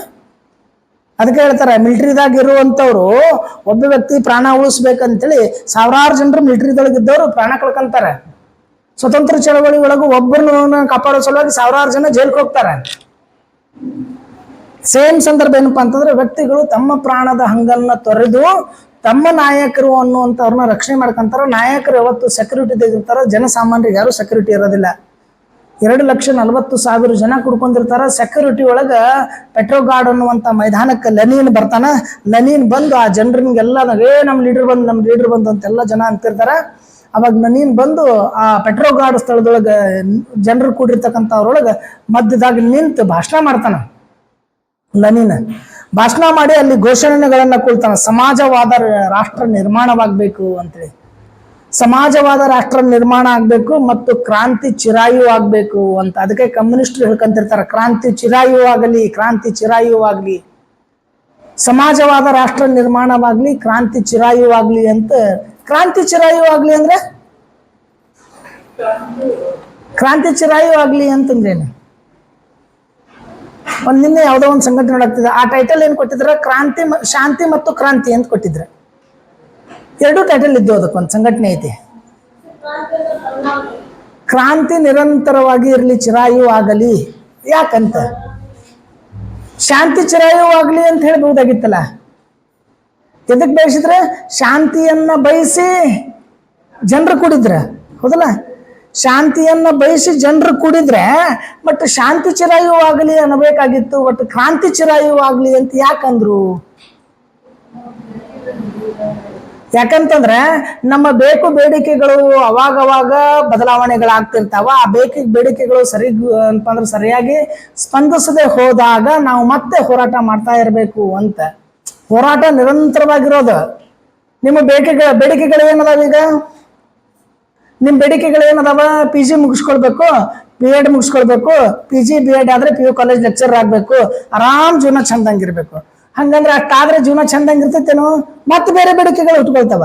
ಅದಕ್ಕೆ ಹೇಳ್ತಾರೆ, ಮಿಲ್ಟ್ರಿದಾಗ ಇರುವಂಥವ್ರು, ಒಬ್ಬ ವ್ಯಕ್ತಿ ಪ್ರಾಣ ಉಳಿಸ್ಬೇಕಂತೇಳಿ ಸಾವಿರಾರು ಜನರು ಇದ್ದವರು ಪ್ರಾಣ ಕಳ್ಕೊಂತಾರೆ ಸ್ವತಂತ್ರ ಚಳವಳಿ ಒಳಗೂ ಒಬ್ಬರನ್ನ ಕಾಪಾಡೋ ಸಲುವಾಗಿ ಸಾವಿರಾರು ಜನ ಜೈಲ್ಗೆ ಹೋಗ್ತಾರೆ. ಸೇಮ್ ಸಂದರ್ಭ ಏನಪ್ಪಾ ಅಂತಂದ್ರೆ ವ್ಯಕ್ತಿಗಳು ತಮ್ಮ ಪ್ರಾಣದ ಹಂಗನ್ನ ತೊರೆದು ತಮ್ಮ ನಾಯಕರು ಅನ್ನುವಂಥವ್ರನ್ನ ರಕ್ಷಣೆ ಮಾಡ್ಕೊಂತಾರ, ನಾಯಕರು ಯಾವತ್ತು ಸೆಕ್ಯೂರಿಟಿ ತೆಗಿರ್ತಾರ ಜನಸಾಮಾನ್ಯರಿಗೆ ಯಾರು ಸೆಕ್ಯೂರಿಟಿ ಇರೋದಿಲ್ಲ. ಎರಡು ಲಕ್ಷ ನಲವತ್ತು ಸಾವಿರ ಜನ ಕುಡ್ಕೊಂಡಿರ್ತಾರ ಸೆಕ್ಯೂರಿಟಿ ಒಳಗ ಪೆಟ್ರೋಗಾರ್ಡ್ ಅನ್ನುವಂಥ ಮೈದಾನಕ್ಕೆ ಲನೀನ್ ಬರ್ತಾನ. ಲನೀನ್ ಬಂದು ಆ ಜನರಿಗೆಲ್ಲ ಏ ನಮ್ಮ ಲೀಡರ್ ಬಂದು ನಮ್ಮ ಲೀಡರ್ ಬಂದು ಅಂತೆಲ್ಲ ಜನ ಅಂತಿರ್ತಾರೆ. ಅವಾಗ ನನೀನ್ ಬಂದು ಆ ಪೆಟ್ರೋಗಾರ್ಡ್ ಸ್ಥಳದೊಳಗೆ ಜನರು ಕೂಡಿರ್ತಕ್ಕಂಥವ್ರೊಳಗೆ ಮಧ್ಯದಾಗ ನಿಂತು ಭಾಷಣ ಮಾಡ್ತಾನ ಲನಿನ್. ಭಾಷಣ ಮಾಡಿ ಅಲ್ಲಿ ಘೋಷಣೆಗಳನ್ನ ಕೊಡ್ತಾನೆ. ಸಮಾಜವಾದ ರಾಷ್ಟ್ರ ನಿರ್ಮಾಣವಾಗಬೇಕು ಅಂತೇಳಿ. ಸಮಾಜವಾದ ರಾಷ್ಟ್ರ ನಿರ್ಮಾಣ ಆಗಬೇಕು ಮತ್ತು ಕ್ರಾಂತಿ ಚಿರಾಯು ಆಗಬೇಕು ಅಂತ. ಅದಕ್ಕೆ ಕಮ್ಯುನಿಸ್ಟ್ರು ಹೇಳ್ಕೊಂತಿರ್ತಾರೆ. ಕ್ರಾಂತಿ ಚಿರಾಯು ಆಗಲಿ, ಕ್ರಾಂತಿ ಚಿರಾಯು ಆಗಲಿ. ಸಮಾಜವಾದ ರಾಷ್ಟ್ರ ನಿರ್ಮಾಣವಾಗಲಿ, ಕ್ರಾಂತಿ ಚಿರಾಯು ಆಗಲಿ ಅಂತ. ಕ್ರಾಂತಿ ಚಿರಾಯು ಆಗಲಿ ಅಂದ್ರೆ? ಕ್ರಾಂತಿ ಚಿರಾಯು ಆಗ್ಲಿ ಅಂತಂದ್ರೇನು ಒಂದ್ ನಿನ್ನೆ ಯಾವುದೋ ಒಂದು ಸಂಘಟನೆ ನೋಡಾಗ್ತಿದೆ ಆ ಟೈಟಲ್ ಏನು ಕೊಟ್ಟಿದ್ರೆ? ಕ್ರಾಂತಿ ಶಾಂತಿ ಮತ್ತು ಕ್ರಾಂತಿ ಅಂತ ಕೊಟ್ಟಿದ್ರೆ. ಎರಡು ಟೈಟಲ್ ಇದ್ದು ಅದಕ್ಕೆ ಒಂದು ಸಂಘಟನೆ ಐತಿ. ಕ್ರಾಂತಿ ನಿರಂತರವಾಗಿ ಇರಲಿ, ಚಿರಾಯು ಆಗಲಿ. ಯಾಕಂತ? ಶಾಂತಿ, ಚಿರಾಯು ಆಗಲಿ ಅಂತ ಹೇಳ್ಬಹುದಾಗಿತ್ತಲ್ಲ. ಎದಕ್ಕೆ ಬಯಸಿದ್ರೆ? ಶಾಂತಿಯನ್ನ ಬಯಸಿ ಜನರು ಕೂಡಿದ್ರ. ಹೌದಲ್ಲ? ಶಾಂತಿಯನ್ನ ಬಯಸಿ ಜನರು ಕೂಡಿದ್ರೆ ಬಟ್ ಶಾಂತಿ ಚಿರಾಯುವಾಗಲಿ ಅನ್ನಬೇಕಾಗಿತ್ತು ಬಟ್ ಕ್ರಾಂತಿ ಚಿರಾಯುವಾಗಲಿ ಅಂತ ಯಾಕಂದ್ರು? ಯಾಕಂತಂದ್ರೆ ನಮ್ಮ ಬೇಕು ಬೇಡಿಕೆಗಳು ಅವಾಗವಾಗ ಅವಾಗ ಬದಲಾವಣೆಗಳಾಗ್ತಿರ್ತಾವ. ಆ ಬೇಕಿ ಬೇಡಿಕೆಗಳು ಸರಿ ಅಂತಂದ್ರೆ ಸರಿಯಾಗಿ ಸ್ಪಂದಿಸದೆ ಹೋದಾಗ ನಾವು ಮತ್ತೆ ಹೋರಾಟ ಮಾಡ್ತಾ ಇರಬೇಕು ಅಂತ. ಹೋರಾಟ ನಿರಂತರವಾಗಿರೋದು. ನಿಮ್ಮ ಬೇಕೆಗಳ, ಬೇಡಿಕೆಗಳು ಏನದಾವ ಈಗ ನಿಮ್ಮ ಬೇಡಿಕೆಗಳು ಏನದಾವ? ಪಿ ಜಿ ಮುಗಿಸ್ಕೊಳ್ಬೇಕು ಬಿ ಎಡ್ ಮುಗಿಸ್ಕೊಳ್ಬೇಕು ಪಿ ಜಿ ಬಿ ಎಡ್ ಆದ್ರೆ ಪಿ ಯು ಕಾಲೇಜ್ ಲೆಕ್ಚರ್ ಆಗಬೇಕು. ಆರಾಮ್ ಜೀವನ ಚಂದಂಗಿರ್ಬೇಕು ಹಂಗಂದ್ರೆ ಅಷ್ಟಾದ್ರೆ ಜೀವನ ಚಂದಂಗಿರ್ತೈತೇನೋ ಮತ್ತೆ ಬೇರೆ ಬೇಡಿಕೆಗಳು ಹುಟ್ಕೊಳ್ತಾವ.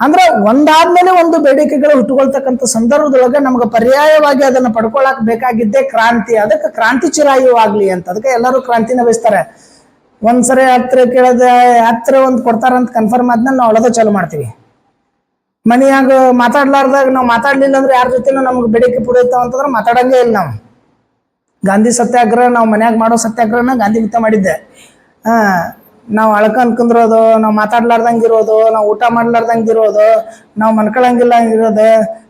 ಅಂದ್ರೆ ಒಂದಾದ್ಮೇಲೆ ಒಂದು ಬೇಡಿಕೆಗಳು ಹುಟ್ಟುಕೊಳ್ತಕ್ಕಂಥ ಸಂದರ್ಭದೊಳಗೆ ನಮ್ಗೆ ಪರ್ಯಾಯವಾಗಿ ಅದನ್ನ ಪಡ್ಕೊಳಕ್ ಬೇಕಾಗಿದ್ದೇ ಕ್ರಾಂತಿ. ಅದಕ್ಕೆ ಕ್ರಾಂತಿ ಚಿರಾಯು ಆಗ್ಲಿ ಅಂತ. ಅದಕ್ಕೆ ಎಲ್ಲರೂ ಕ್ರಾಂತಿನ ಬಯಸ್ತಾರೆ. ಒಂದ್ಸರಿ ಹತ್ರ ಕೇಳದ, ಹತ್ರ ಒಂದು ಕೊಡ್ತಾರಂತ ಕನ್ಫರ್ಮ್ ಆದ್ಮೇಲೆ ನಾವು ಒಳದ ಚಾಲು ಮಾಡ್ತೀವಿ. ಮನೆಯಾಗ ಮಾತಾಡ್ಲಾರ್ದಾಗ ನಾವು ಮಾತಾಡ್ಲಿಲ್ಲ ಅಂದ್ರೆ ಯಾರ ಜೊತೆನೂ ನಮ್ಗೆ ಬೇಡಿಕೆ ಪೂರೈತಾವ ಅಂತಂದ್ರೆ ಮಾತಾಡಂಗೇ ಇಲ್ಲ ನಾವು. ಗಾಂಧಿ ಸತ್ಯಾಗ್ರಹ, ನಾವು ಮನ್ಯಾಗ ಮಾಡೋ ಸತ್ಯಾಗ್ರಹನ ಗಾಂಧಿ ಮಿತ್ತ ಮಾಡಿದ್ದೆ. ಹಾ, ನಾವು ಅಳಕ ಅನ್ಕೊಂಡಿರೋದು ನಾವು ಮಾತಾಡ್ಲಾರ್ದಂಗೆ ಇರೋದು ನಾವು ಊಟ ಮಾಡ್ಲಾರ್ದಂಗೆ ಇರೋದು ನಾವು ಮನ್ಕೊಳಂಗಿಲ್ಲ ಇರೋದು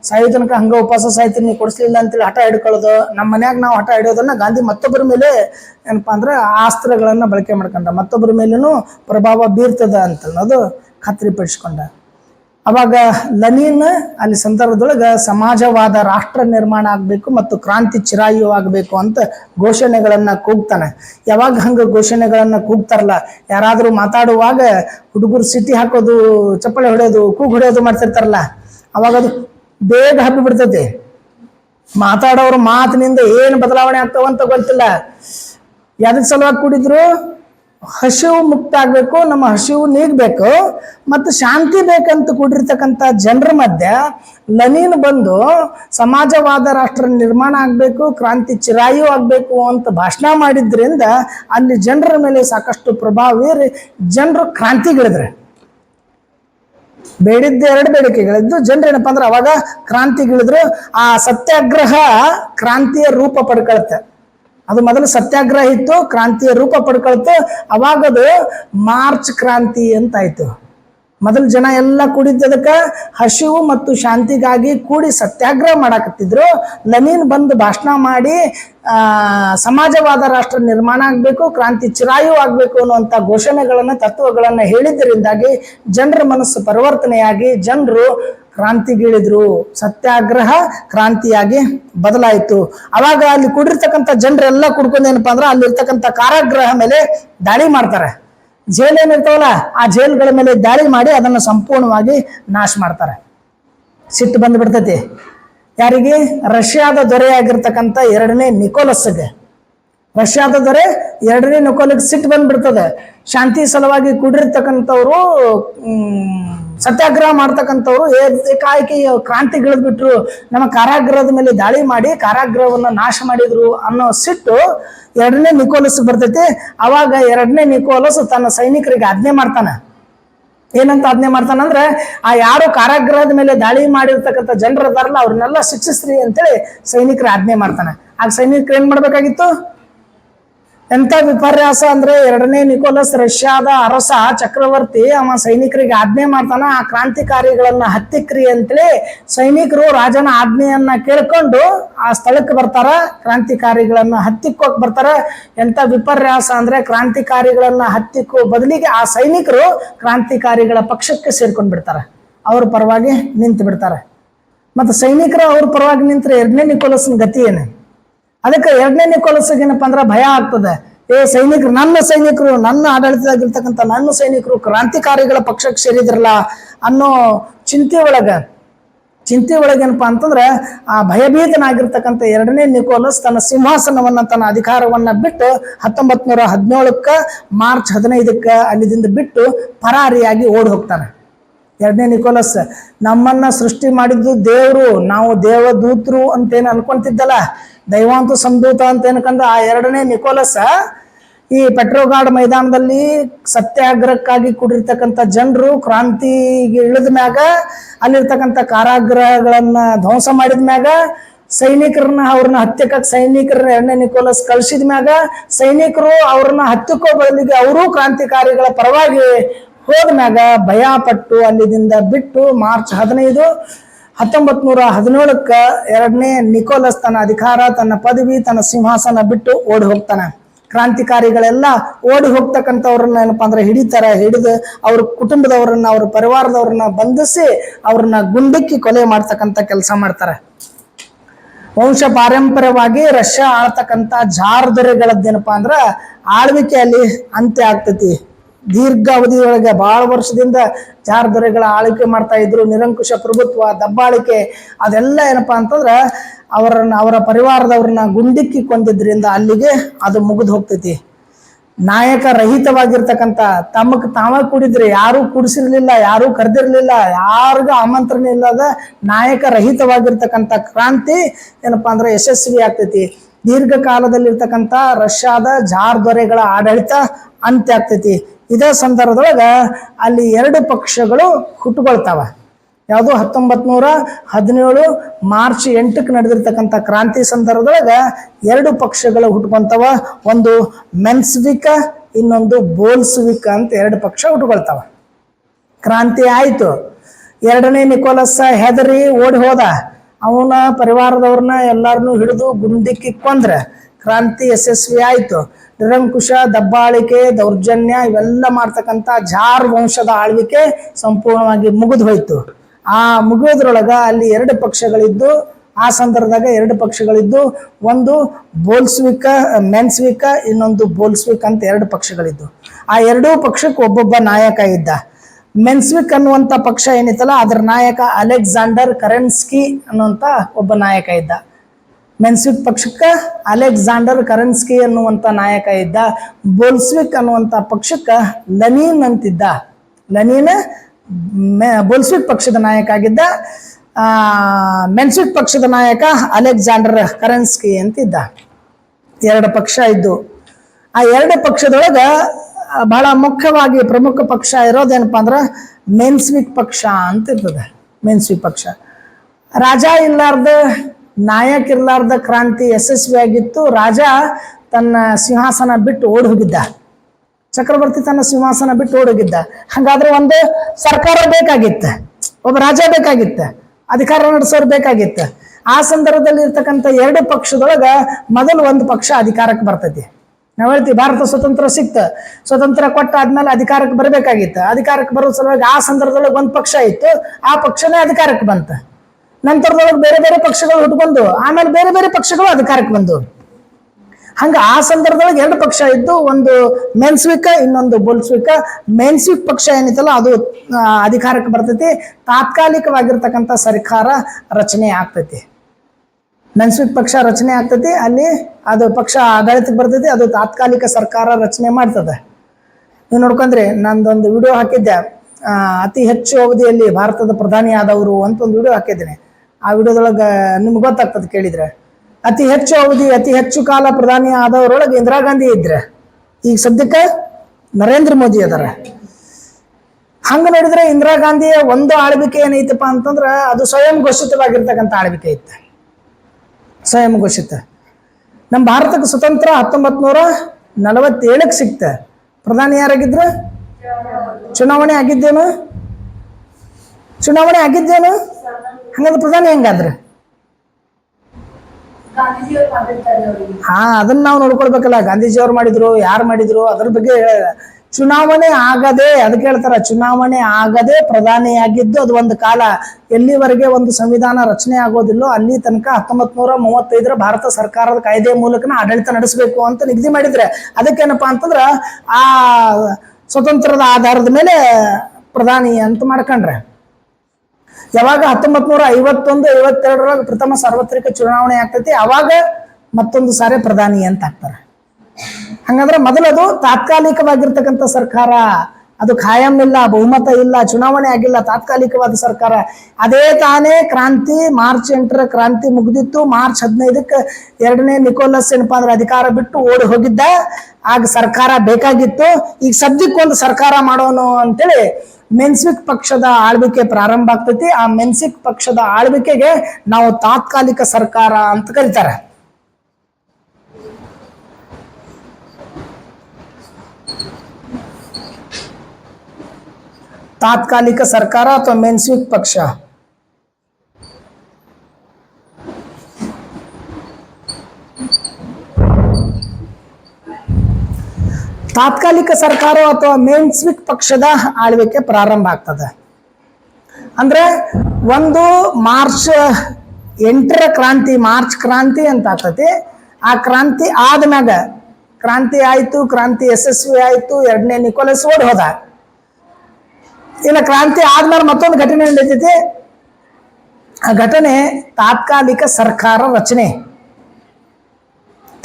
ಸಾಯೋ ತನಕ ಹಂಗ ಉಪವಾಸ ಸಾಯ್ತೀನಿ ನೀವು ಕೊಡಿಸ್ಲಿಲ್ಲ ಅಂತೇಳಿ ಹಠ ಹಿಡ್ಕೊಳ್ಳೋದು ನಮ್ಮ ಮನೆಯಾಗ ನಾವು ಹಠ ಹಿಡಿಯೋದನ್ನ ಗಾಂಧಿ ಮತ್ತೊಬ್ಬರ ಮೇಲೆ ಏನಪ್ಪಾ ಅಂದ್ರೆ ಆಸ್ತ್ರಗಳನ್ನ ಬಳಕೆ ಮಾಡ್ಕೊಂಡ, ಮತ್ತೊಬ್ಬರ ಮೇಲೂ ಪ್ರಭಾವ ಬೀರ್ತದ ಅಂತ ಅನ್ನೋದು ಖಾತ್ರಿಪಡಿಸ್ಕೊಂಡ. ಅವಾಗ ಲನೀನ್ ಅಲ್ಲಿ ಸಂದರ್ಭದೊಳಗೆ ಸಮಾಜವಾದ ರಾಷ್ಟ್ರ ನಿರ್ಮಾಣ ಆಗಬೇಕು ಮತ್ತು ಕ್ರಾಂತಿ ಚಿರಾಯು ಆಗಬೇಕು ಅಂತ ಘೋಷಣೆಗಳನ್ನು ಕೂಗ್ತಾನೆ. ಯಾವಾಗ ಹಂಗ ಘೋಷಣೆಗಳನ್ನು ಕೂಗ್ತಾರಲ್ಲ? ಯಾರಾದರೂ ಮಾತಾಡುವಾಗ ಹುಡುಗರು ಸಿಟಿ ಹಾಕೋದು, ಚಪ್ಪಳೆ ಹೊಡೆಯೋದು, ಕೂಗು ಹೊಡೆಯೋದು ಮಾಡ್ತಿರ್ತಾರಲ್ಲ, ಅವಾಗ ಅದು ಬೇಗ ಹಬ್ಬಿ ಬಿಡ್ತೈತಿ. ಮಾತಾಡೋರ ಮಾತಿನಿಂದ ಏನು ಬದಲಾವಣೆ ಆಗ್ತಾವಂತ ಗೊತ್ತಿಲ್ಲ. ಯಾವ್ದಕ್ ಸಲುವಾಗಿ ಕೂಡಿದ್ರು? ಹಸಿವು ಮುಕ್ತ ಆಗ್ಬೇಕು, ನಮ್ಮ ಹಸಿವು ನೀಗಬೇಕು, ಮತ್ತು ಶಾಂತಿ ಬೇಕಂತ ಕೂಡಿರ್ತಕ್ಕಂಥ ಜನರ ಮಧ್ಯೆ ಲನೀನ್ ಬಂದು ಸಮಾಜವಾದ ರಾಷ್ಟ್ರ ನಿರ್ಮಾಣ ಆಗಬೇಕು, ಕ್ರಾಂತಿ ಚಿರಾಯು ಆಗಬೇಕು ಅಂತ ಭಾಷಣ ಮಾಡಿದ್ರಿಂದ ಅಲ್ಲಿ ಜನರ ಮೇಲೆ ಸಾಕಷ್ಟು ಪ್ರಭಾವ ಬೀರಿ ಜನರು ಕ್ರಾಂತಿಗಿಳಿದ್ರೆ. ಬೇಡಿದ್ದ ಎರಡು ಬೇಡಿಕೆಗಳಿದ್ದು, ಜನರು ಏನಪ್ಪ ಅಂದ್ರೆ ಅವಾಗ ಕ್ರಾಂತಿಗಿಳಿದ್ರು, ಆ ಸತ್ಯಾಗ್ರಹ ಕ್ರಾಂತಿಯ ರೂಪ ಪಡ್ಕೊಳುತ್ತೆ ಅದು ಮೊದಲು ಸತ್ಯಾಗ್ರಹ ಇತ್ತು, ಕ್ರಾಂತಿಯ ರೂಪ ಪಡ್ಕೊಳ್ತು. ಅವಾಗದು ಮಾರ್ಚ್ ಕ್ರಾಂತಿ ಅಂತ ಆಯ್ತು ಮೊದಲು ಜನ ಎಲ್ಲ ಕೂಡಿದ್ದದಕ್ಕ ಹಸಿವು ಮತ್ತು ಶಾಂತಿಗಾಗಿ ಕೂಡಿ ಸತ್ಯಾಗ್ರಹ ಮಾಡಾಕತ್ತಿದ್ರು. ಲನೀನ್ ಬಂದು ಭಾಷಣ ಮಾಡಿ ಸಮಾಜವಾದ ರಾಷ್ಟ್ರ ನಿರ್ಮಾಣ ಆಗಬೇಕು, ಕ್ರಾಂತಿ ಚಿರಾಯು ಆಗಬೇಕು ಅನ್ನುವಂಥ ಘೋಷಣೆಗಳನ್ನು, ತತ್ವಗಳನ್ನು ಹೇಳಿದ್ದರಿಂದಾಗಿ ಜನರ ಮನಸ್ಸು ಪರಿವರ್ತನೆಯಾಗಿ ಜನರು ಕ್ರಾಂತಿಗಿಳಿದ್ರು ಸತ್ಯಾಗ್ರಹ ಕ್ರಾಂತಿಯಾಗಿ ಬದಲಾಯಿತು. ಅವಾಗ ಅಲ್ಲಿ ಕುಡಿರ್ತಕ್ಕಂಥ ಜನರೆಲ್ಲ ಕುಡ್ಕೊಂಡು ಏನಪ್ಪಾ ಅಂದ್ರೆ ಅಲ್ಲಿರ್ತಕ್ಕಂಥ ಕಾರಾಗೃಹ ಮೇಲೆ ದಾಳಿ ಮಾಡ್ತಾರೆ. ಜೈಲ್ ಏನಿರ್ತಾವಲ್ಲ, ಆ ಜೈಲ್ಗಳ ಮೇಲೆ ದಾಳಿ ಮಾಡಿ ಅದನ್ನು ಸಂಪೂರ್ಣವಾಗಿ ನಾಶ ಮಾಡ್ತಾರೆ. ಸಿಟ್ಟು ಬಂದು ಬಿಡ್ತೈತಿ ಯಾರಿಗೆ? ರಷ್ಯಾದ ದೊರೆಯಾಗಿರ್ತಕ್ಕಂಥ ಎರಡನೇ ನಿಕೋಲಸ್ಗೆ. ರಷ್ಯಾದ ದೊರೆ ಎರಡನೇ ನಿಕೋಲಿಗೆ ಸಿಟ್ಟು ಬಂದ್ಬಿಡ್ತದೆ. ಶಾಂತಿ ಸಲುವಾಗಿ ಕೂಡಿರ್ತಕ್ಕಂಥವ್ರು ಸತ್ಯಾಗ್ರಹ ಮಾಡ್ತಕ್ಕಂಥವ್ರು, ಏಕಾಏಕಿ ಕ್ರಾಂತಿಗಿಳಿದ್ಬಿಟ್ರು ನಮ್ಮ ಕಾರಾಗೃಹದ ಮೇಲೆ ದಾಳಿ ಮಾಡಿ ಕಾರಾಗೃಹವನ್ನು ನಾಶ ಮಾಡಿದ್ರು ಅನ್ನೋ ಸಿಟ್ಟು ಎರಡನೇ ನಿಕೋಲಸ್ ಬರ್ತೈತಿ. ಅವಾಗ ಎರಡನೇ ನಿಕೋಲಸ್ ತನ್ನ ಸೈನಿಕರಿಗೆ ಆಜ್ಞೆ ಮಾಡ್ತಾನೆ. ಏನಂತ ಆಜ್ಞೆ ಮಾಡ್ತಾನಂದ್ರೆ ಆ ಯಾರು ಕಾರಾಗೃಹದ ಮೇಲೆ ದಾಳಿ ಮಾಡಿರ್ತಕ್ಕಂಥ ಜನರು ಅದಾರಲ್ಲ, ಅವ್ರನ್ನೆಲ್ಲ ಶಿಕ್ಷಿಸ್ರಿ ಅಂತೇಳಿ ಸೈನಿಕರ ಆಜ್ಞೆ ಮಾಡ್ತಾನೆ. ಆಗ ಸೈನಿಕರು ಏನ್ ಮಾಡ್ಬೇಕಾಗಿತ್ತು? ಎಂತ ವಿಪರ್ಯಾಸ ಅಂದ್ರೆ ಎರಡನೇ ನಿಕೋಲಸ್ ರಷ್ಯಾದ ಅರಸ ಚಕ್ರವರ್ತಿ, ಅವ ಸೈನಿಕರಿಗೆ ಆಜ್ಞೆ ಮಾಡ್ತಾನ, ಆ ಕ್ರಾಂತಿಕಾರಿಗಳನ್ನ ಹತ್ತಿಕ್ರಿ ಅಂತೇಳಿ ಸೈನಿಕರು ರಾಜನ ಆಜ್ಞೆಯನ್ನ ಕೇಳ್ಕೊಂಡು ಆ ಸ್ಥಳಕ್ಕೆ ಬರ್ತಾರ, ಕ್ರಾಂತಿಕಾರಿಗಳನ್ನ ಹತ್ತಿಕ್ಕೋಕ್ ಬರ್ತಾರ. ಎಂತ ವಿಪರ್ಯಾಸ ಅಂದ್ರೆ ಕ್ರಾಂತಿಕಾರಿಗಳನ್ನ ಹತ್ತಿಕ್ಕೋ ಬದಲಿಗೆ ಆ ಸೈನಿಕರು ಕ್ರಾಂತಿಕಾರಿಗಳ ಪಕ್ಷಕ್ಕೆ ಸೇರ್ಕೊಂಡ್ ಬಿಡ್ತಾರ. ಅವ್ರ ಪರವಾಗಿ ನಿಂತು ಬಿಡ್ತಾರೆ ಮತ್ತು ಸೈನಿಕರು ಅವ್ರ ಪರವಾಗಿ ನಿಂತ್ರೆ ಎರಡನೇ ನಿಕೋಲಸ್ನ ಗತಿ ಏನು? ಅದಕ್ಕೆ ಎರಡನೇ ನಿಕೋಲಸ್ಗೇನಪ್ಪ ಅಂದ್ರೆ ಭಯ ಆಗ್ತದೆ. ಏ ಸೈನಿಕರು, ನನ್ನ ಸೈನಿಕರು, ನನ್ನ ಆಡಳಿತದಾಗಿರ್ತಕ್ಕಂಥ ನನ್ನ ಸೈನಿಕರು ಕ್ರಾಂತಿಕಾರಿಗಳ ಪಕ್ಷಕ್ಕೆ ಸೇರಿದ್ರಲ್ಲ ಅನ್ನೋ ಚಿಂತೆ ಒಳಗ. ಚಿಂತೆ ಒಳಗೇನಪ್ಪ ಅಂತಂದ್ರೆ ಆ ಭಯಭೀತನಾಗಿರ್ತಕ್ಕಂಥ ಎರಡನೇ ನಿಕೋಲಸ್ ತನ್ನ ಸಿಂಹಾಸನವನ್ನ, ತನ್ನ ಅಧಿಕಾರವನ್ನ ಬಿಟ್ಟು ಹತ್ತೊಂಬತ್ ನೂರ ಹದಿನೇಳಕ್ಕ ಮಾರ್ಚ್ ಹದಿನೈದಕ್ಕೆ ಅಲ್ಲಿದಿಂದ ಬಿಟ್ಟು ಪರಾರಿಯಾಗಿ ಓಡಿ ಹೋಗ್ತಾನೆ ಎರಡನೇ ನಿಕೋಲಸ್, ನಮ್ಮನ್ನ ಸೃಷ್ಟಿ ಮಾಡಿದ್ದು ದೇವರು, ನಾವು ದೇವದೂತರು ಅಂತೇನು ಅನ್ಕೊಂತಿದ್ದಲ್ಲ, ದೈವಾಂತು ಸಂದೂತ ಅಂತ ಏನಕಂದ್ರೆ ಆ ಎರಡನೇ ನಿಕೋಲಸ್ ಈ ಪೆಟ್ರೋಗಾರ್ಡ್ ಮೈದಾನದಲ್ಲಿ ಸತ್ಯಾಗ್ರಹಕ್ಕಾಗಿ ಕೂಡಿರ್ತಕ್ಕಂಥ ಜನರು ಕ್ರಾಂತಿಗೆ ಇಳಿದ ಮ್ಯಾಗ, ಅಲ್ಲಿರ್ತಕ್ಕಂಥ ಕಾರಾಗ್ರಹಗಳನ್ನ ಧ್ವಂಸ ಮಾಡಿದ ಮ್ಯಾಗ, ಸೈನಿಕರನ್ನ ಅವ್ರನ್ನ ಹತ್ಯಕಕ್ಕೆ ಸೈನಿಕರನ್ನ ಎರಡನೇ ನಿಕೋಲಸ್ ಕಳಿಸಿದ ಮ್ಯಾಗ, ಸೈನಿಕರು ಅವ್ರನ್ನ ಹತ್ತಕ್ಕೋ ಬದಲಿಗೆ ಅವರೂ ಕ್ರಾಂತಿಕಾರಿಗಳ ಪರವಾಗಿ ಹೋದ್ಮ್ಯಾಗ ಭಯಪಟ್ಟು ಅಲ್ಲಿದಿಂದ ಬಿಟ್ಟು ಮಾರ್ಚ್ ಹದಿನೈದು ಹತ್ತೊಂಬತ್ ನೂರ ಹದಿನೇಳಕ್ಕ ಎರಡನೇ ನಿಕೋಲಸ್ ತನ್ನ ಅಧಿಕಾರ, ತನ್ನ ಪದವಿ, ತನ್ನ ಸಿಂಹಾಸನ ಬಿಟ್ಟು ಓಡಿ ಹೋಗ್ತಾನೆ. ಕ್ರಾಂತಿಕಾರಿಗಳೆಲ್ಲ ಓಡಿ ಹೋಗ್ತಕ್ಕಂಥವ್ರನ್ನ ಏನಪ್ಪ ಅಂದ್ರೆ ಹಿಡಿತಾರೆ, ಹಿಡಿದು ಅವ್ರ ಕುಟುಂಬದವ್ರನ್ನ, ಅವ್ರ ಪರಿವಾರದವ್ರನ್ನ ಬಂಧಿಸಿ ಅವ್ರನ್ನ ಗುಂಡಿಕ್ಕಿ ಕೊಲೆ ಮಾಡ್ತಕ್ಕಂಥ ಕೆಲಸ ಮಾಡ್ತಾರೆ. ವಂಶ ಪಾರಂಪರ್ಯವಾಗಿ ರಷ್ಯಾ ಆಳ್ತಕ್ಕಂಥ ಜಾರ್ ದೊರೆಗಳದ್ದೇನಪ್ಪ ಅಂದ್ರ ಆಳ್ವಿಕೆ ಅಲ್ಲಿ ಅಂತ್ಯ ಆಗ್ತೈತಿ. ದೀರ್ಘಾವಧಿಯೊಳಗೆ ಬಹಳ ವರ್ಷದಿಂದ ಚಾರ್ ದೊರೆಗಳ ಆಳ್ವಿಕೆ ಮಾಡ್ತಾ ಇದ್ರು. ನಿರಂಕುಶ ಪ್ರಭುತ್ವ, ದಬ್ಬಾಳಿಕೆ, ಅದೆಲ್ಲ ಏನಪ್ಪಾ ಅಂತಂದ್ರ ಅವರನ್ನ, ಅವರ ಪರಿವಾರದವ್ರನ್ನ ಗುಂಡಿಕ್ಕಿ ಕೊಂದಿದ್ರಿಂದ ಅಲ್ಲಿಗೆ ಅದು ಮುಗಿದು ಹೋಗ್ತೈತಿ. ನಾಯಕ ರಹಿತವಾಗಿರ್ತಕ್ಕಂಥ ತಮಗ್ ತಾವ ಕೂಡಿದ್ರೆ ಯಾರೂ ಕೂಡಿಸಿರ್ಲಿಲ್ಲ, ಯಾರೂ ಕರೆದಿರಲಿಲ್ಲ, ಯಾರಿಗೂ ಆಮಂತ್ರಣ ಇಲ್ಲದ ನಾಯಕ ರಹಿತವಾಗಿರ್ತಕ್ಕಂಥ ಕ್ರಾಂತಿ ಏನಪ್ಪಾ ಅಂದ್ರೆ ಯಶಸ್ವಿ ಆಗ್ತೈತಿ ದೀರ್ಘಕಾಲದಲ್ಲಿರ್ತಕ್ಕಂಥ ರಷ್ಯಾದ ಜಾರ್ ದೊರೆಗಳ ಆಡಳಿತ ಅಂತ್ಯ ಆಗ್ತೈತಿ. ಇದೇ ಸಂದರ್ಭದೊಳಗ ಅಲ್ಲಿ ಎರಡು ಪಕ್ಷಗಳು ಹುಟ್ಟುಕೊಳ್ತಾವ. ಯಾವುದು ಹತ್ತೊಂಬತ್ ನೂರ ಹದಿನೇಳು ಮಾರ್ಚ್ ಎಂಟಕ್ಕೆ ನಡೆದಿರ್ತಕ್ಕಂಥ ಕ್ರಾಂತಿ ಸಂದರ್ಭದೊಳಗ ಎರಡು ಪಕ್ಷಗಳು ಹುಟ್ಕೊಂತವ ಒಂದು ಮೆನ್ಸ್ವಿಕ, ಇನ್ನೊಂದು ಬೋಲ್ಸ್ವಿಕ ಅಂತ ಎರಡು ಪಕ್ಷ ಹುಟ್ಕೊಳ್ತಾವ ಕ್ರಾಂತಿ ಆಯಿತು. ಎರಡನೇ ನಿಕೋಲಸ್ ಹೆದರಿ ಓಡಿ ಹೋದ. ಅವನ ಪರಿವಾರದವ್ರನ್ನ ಎಲ್ಲಾರನ್ನೂ ಹಿಡಿದು ಗುಂಡಿಕ್ಕಿ ಕೊಂದ್ರೆ ಕ್ರಾಂತಿ ಯಶಸ್ವಿ ಆಯಿತು. ನಿರಂಕುಶ, ದಬ್ಬಾಳಿಕೆ, ದೌರ್ಜನ್ಯ ಇವೆಲ್ಲ ಮಾಡ್ತಕ್ಕಂಥ ಜಾರ್ ವಂಶದ ಆಳ್ವಿಕೆ ಸಂಪೂರ್ಣವಾಗಿ ಮುಗಿದು ಹೋಯ್ತು. ಆ ಮುಗಿಯೋದ್ರೊಳಗ ಅಲ್ಲಿ ಎರಡು ಪಕ್ಷಗಳಿದ್ದು, ಆ ಸಂದರ್ಭದಾಗ ಎರಡು ಪಕ್ಷಗಳಿದ್ದು, ಒಂದು ಬೋಲ್ಸ್ವಿಕ, ಮೆನ್ಸ್ವಿಕ, ಇನ್ನೊಂದು ಬೋಲ್ಸ್ವಿಕ್ ಅಂತ ಎರಡು ಪಕ್ಷಗಳಿದ್ದು. ಆ ಎರಡೂ ಪಕ್ಷಕ್ಕೆ ಒಬ್ಬೊಬ್ಬ ನಾಯಕ ಇದ್ದ. ಮೆನ್ಸ್ವಿಕ್ ಅನ್ನುವಂಥ ಪಕ್ಷ ಏನಿತ್ತಲ್ಲ, ಅದರ ನಾಯಕ ಅಲೆಕ್ಸಾಂಡರ್ ಕರೆನ್ಸ್ಕಿ ಅನ್ನುವಂಥ ಒಬ್ಬ ನಾಯಕ ಇದ್ದ. ಮೆನ್ಸ್ವಿಕ್ ಪಕ್ಷಕ್ಕೆ ಅಲೆಕ್ಸಾಂಡರ್ ಕರೆನ್ಸ್ಕಿ ಅನ್ನುವಂಥ ನಾಯಕ ಇದ್ದ ಬೋಲ್ಸ್ವಿಕ್ ಅನ್ನುವಂಥ ಪಕ್ಷಕ್ಕೆ ಲನೀನ್ ಅಂತಿದ್ದ. ಲನೀನ್ ಬೋಲ್ಸ್ವಿಕ್ ಪಕ್ಷದ ನಾಯಕ ಆಗಿದ್ದ ಆ, ಮೆನ್ಸ್ವಿಕ್ ಪಕ್ಷದ ನಾಯಕ ಅಲೆಕ್ಸಾಂಡರ್ ಕರೆನ್ಸ್ಕಿ ಅಂತಿದ್ದ. ಎರಡು ಪಕ್ಷ ಇದ್ದು. ಆ ಎರಡು ಪಕ್ಷದೊಳಗ ಬಹಳ ಮುಖ್ಯವಾಗಿ ಪ್ರಮುಖ ಪಕ್ಷ ಇರೋದೇನಪ್ಪ ಅಂದ್ರೆ ಮೆನ್ಸ್ವಿಕ್ ಪಕ್ಷ ಅಂತ ಇರ್ತದೆ ಮೆನ್ಸ್ವಿಕ್ ಪಕ್ಷ. ರಾಜ ಇರ್ಲಾರ್ದ ನಾಯಕ ಇರ್ಲಾರ್ದ ಕ್ರಾಂತಿ ಯಶಸ್ವಿಯಾಗಿತ್ತು ರಾಜ ತನ್ನ ಸಿಂಹಾಸನ ಬಿಟ್ಟು ಓಡಿ ಹೋಗಿದ್ದ ಚಕ್ರವರ್ತಿ ತನ್ನ ಸಿಂಹಾಸನ ಬಿಟ್ಟು ಓಡೋಗಿದ್ದ. ಹಂಗಾದ್ರೆ ಒಂದು ಸರ್ಕಾರ ಬೇಕಾಗಿತ್ತು. ಒಬ್ಬ ರಾಜ ಬೇಕಾಗಿತ್ತು. ಅಧಿಕಾರ ನಡೆಸೋರು ಬೇಕಾಗಿತ್ತು. ಆ ಸಂದರ್ಭದಲ್ಲಿ ಇರ್ತಕ್ಕಂಥ ಎರಡು ಪಕ್ಷದೊಳಗೆ ಮೊದಲು ಒಂದು ಪಕ್ಷ ಅಧಿಕಾರಕ್ಕೆ ಬರ್ತೈತಿ. ನಾವು ಹೇಳ್ತೀವಿ, ಭಾರತ ಸ್ವತಂತ್ರ ಸಿಕ್ತ. ಸ್ವತಂತ್ರ ಕೊಟ್ಟ ಆದ್ಮೇಲೆ ಅಧಿಕಾರಕ್ಕೆ ಬರಬೇಕಾಗಿತ್ತು. ಅಧಿಕಾರಕ್ಕೆ ಬರೋ ಸಲುವಾಗಿ ಆ ಸಂದರ್ಭದೊಳಗೆ ಒಂದು ಪಕ್ಷ ಇತ್ತು. ಆ ಪಕ್ಷನೇ ಅಧಿಕಾರಕ್ಕೆ ಬಂತ. ನಂತರದೊಳಗೆ ಬೇರೆ ಬೇರೆ ಪಕ್ಷಗಳು ಹುಟ್ಕೊಂಡು, ಆಮೇಲೆ ಬೇರೆ ಬೇರೆ ಪಕ್ಷಗಳು ಅಧಿಕಾರಕ್ಕೆ ಬಂದು. ಹಂಗ ಆ ಸಂದರ್ಭದೊಳಗೆ ಎರಡು ಪಕ್ಷ ಇದ್ದು, ಒಂದು ಮೆನ್ಸ್ವಿಕ ಇನ್ನೊಂದು ಬೊಲ್ಸ್ವಿಕ ಮೆನ್ಸ್ವಿಕ್ ಪಕ್ಷ ಏನಿತ್ತಲ್ಲ, ಅದು ಅಧಿಕಾರಕ್ಕೆ ಬರ್ತೈತಿ. ತಾತ್ಕಾಲಿಕವಾಗಿರ್ತಕ್ಕಂಥ ಸರ್ಕಾರ ರಚನೆ ಆಗ್ತೈತಿ. ಮೆನ್ಸ್ವಿಕ್ ಪಕ್ಷ ರಚನೆ ಆಗ್ತೈತಿ, ಅಲ್ಲಿ ಅದು ಪಕ್ಷ ಆಡಳಿತಕ್ಕೆ ಬರ್ತೈತಿ, ಅದು ತಾತ್ಕಾಲಿಕ ಸರ್ಕಾರ ರಚನೆ ಮಾಡ್ತದೆ. ನೀವು ನೋಡ್ಕೊಂಡ್ರೆ, ನಂದೊಂದು ವಿಡಿಯೋ ಹಾಕಿದ್ದೆ. ಅತಿ ಹೆಚ್ಚು ಅವಧಿಯಲ್ಲಿ ಭಾರತದ ಪ್ರಧಾನಿ ಆದವರು ಅಂತ ಒಂದು ವಿಡಿಯೋ ಹಾಕಿದ್ದೇನೆ. ಆ ವಿಡಿಯೋದೊಳಗೆ ನಿಮ್ಗೆ ಗೊತ್ತಾಗ್ತದೆ ಕೇಳಿದ್ರೆ. ಅತಿ ಹೆಚ್ಚು ಅವಧಿ, ಅತಿ ಹೆಚ್ಚು ಕಾಲ ಪ್ರಧಾನಿ ಆದವರೊಳಗೆ ಇಂದಿರಾ ಗಾಂಧಿ ಇದ್ರೆ. ಈಗ ಸದ್ಯಕ್ಕೆ ನರೇಂದ್ರ ಮೋದಿ ಅದಾರ. ಹಂಗೆ ನೋಡಿದ್ರೆ ಇಂದಿರಾ ಗಾಂಧಿಯ ಒಂದು ಆಳ್ವಿಕೆ ಏನೈತಪ್ಪ ಅಂತಂದ್ರೆ ಅದು ಸ್ವಯಂ ಘೋಷಿತವಾಗಿರ್ತಕ್ಕಂಥ ಆಳ್ವಿಕೆ ಇತ್ತು ಸ್ವಯಂ ಘೋಷಿತ. ನಮ್ಮ ಭಾರತಕ್ಕೆ ಸ್ವತಂತ್ರ ಹತ್ತೊಂಬತ್ತು ನೂರ ನಲವತ್ತೇಳಕ್ಕೆ ಸಿಕ್ತ. ಪ್ರಧಾನಿ ಯಾರಾಗಿದ್ರ? ಚುನಾವಣೆ ಆಗಿದ್ದೇನು? ಚುನಾವಣೆ ಆಗಿದ್ದೇನು? ಹಂಗಂದ್ರೆ ಪ್ರಧಾನಿ ಹೆಂಗಾದ್ರೆ? ಹಾ ಅದನ್ನ ನಾವು ನೋಡ್ಕೊಳ್ಬೇಕಲ್ಲ. ಗಾಂಧೀಜಿಯವ್ರು ಮಾಡಿದ್ರು ಯಾರು ಮಾಡಿದ್ರು ಅದ್ರ ಬಗ್ಗೆ ಚುನಾವಣೆ ಆಗದೆ ಅದಕ್ಕೆ ಹೇಳ್ತಾರ ಚುನಾವಣೆ ಆಗದೆ ಪ್ರಧಾನಿಯಾಗಿದ್ದು ಅದು ಒಂದು ಕಾಲ. ಎಲ್ಲಿವರೆಗೆ ಒಂದು ಸಂವಿಧಾನ ರಚನೆ ಆಗೋದಿಲ್ಲೋ ಅಲ್ಲಿ ತನಕ ಹತ್ತೊಂಬತ್ ನೂರ ಮೂವತ್ತೈದರ ಭಾರತ ಸರ್ಕಾರದ ಕಾಯ್ದೆ ಮೂಲಕನ ಆಡಳಿತ ನಡೆಸಬೇಕು ಅಂತ ನಿಗದಿ ಮಾಡಿದ್ರೆ. ಅದಕ್ಕೇನಪ್ಪಾ ಅಂತಂದ್ರ ಆ ಸ್ವತಂತ್ರದ ಆಧಾರದ ಮೇಲೆ ಪ್ರಧಾನಿ ಅಂತ ಮಾಡ್ಕೊಂಡ್ರೆ. ಯಾವಾಗ ಹತ್ತೊಂಬತ್ ನೂರ ಐವತ್ತೊಂದು, ಐವತ್ತೆರಡರೊಳಗೆ ಪ್ರಥಮ ಸಾರ್ವತ್ರಿಕ ಚುನಾವಣೆ ಆಗ್ತೈತಿ, ಅವಾಗ ಮತ್ತೊಂದು ಸಾರಿ ಪ್ರಧಾನಿ ಅಂತ ಆಗ್ತಾರೆ ಹಂಗಂದ್ರೆ ಮೊದಲದು ತಾತ್ಕಾಲಿಕವಾಗಿರ್ತಕ್ಕಂಥ ಸರ್ಕಾರ, ಅದು ಖಾಯಂ ಇಲ್ಲ, ಬಹುಮತ ಇಲ್ಲ, ಚುನಾವಣೆ ಆಗಿಲ್ಲ, ತಾತ್ಕಾಲಿಕವಾದ ಸರ್ಕಾರ. ಅದೇ ತಾನೇ ಕ್ರಾಂತಿ, ಮಾರ್ಚ್ ಎಂಟರ ಕ್ರಾಂತಿ ಮುಗ್ದಿತ್ತು, ಮಾರ್ಚ್ ಹದಿನೈದಕ್ಕೆ ಎರಡನೇ ನಿಕೋಲಸ್ ಏನಪ್ಪಾ ಅಂದ್ರೆ ಅಧಿಕಾರ ಬಿಟ್ಟು ಓಡಿ ಹೋಗಿದ್ದ. ಆಗ ಸರ್ಕಾರ ಬೇಕಾಗಿತ್ತು. ಈಗ ಸದ್ಯಕ್ಕೊಂದು ಸರ್ಕಾರ ಮಾಡೋನು ಅಂತೇಳಿ ಮೆನ್ಸಿಕ್ ಪಕ್ಷದ ಆಳ್ವಿಕೆ ಪ್ರಾರಂಭ ಆಗ್ತೈತಿ. ಆ ಮೆನ್ಸಿಕ್ ಪಕ್ಷದ ಆಳ್ವಿಕೆಗೆ ನಾವು ತಾತ್ಕಾಲಿಕ ಸರ್ಕಾರ ಅಂತ ಕರೀತಾರೆ. ತಾತ್ಕಾಲಿಕ ಸರ್ಕಾರ ಅಥವಾ ಮೆನ್ಸ್ವಿಕ್ ಪಕ್ಷ? ತಾತ್ಕಾಲಿಕ ಸರ್ಕಾರ ಅಥವಾ ಮೇನ್ಸ್ವಿಕ್ ಪಕ್ಷದ ಆಳ್ವಿಕೆ ಪ್ರಾರಂಭ ಆಗ್ತದೆ. ಅಂದ್ರೆ ಒಂದು ಮಾರ್ಚ್ ಎಂಟರ ಕ್ರಾಂತಿ, ಮಾರ್ಚ್ ಕ್ರಾಂತಿ ಅಂತ ಆಗ್ತತಿ. ಆ ಕ್ರಾಂತಿ ಆದ್ಮ್ಯಾಗ ಕ್ರಾಂತಿ ಆಯಿತು, ಕ್ರಾಂತಿ ಯಶಸ್ವಿ ಆಯಿತು, ಎರಡನೇ ನಿಕೋಲಸ್ ಓಡ್ ಹೋದ. ಇಲ್ಲ, ಕ್ರಾಂತಿ ಆದ್ಮೇಲೆ ಮತ್ತೊಂದು ಘಟನೆ ನಡೀತೈತಿ. ಆ ಘಟನೆ ತಾತ್ಕಾಲಿಕ ಸರ್ಕಾರ ರಚನೆ.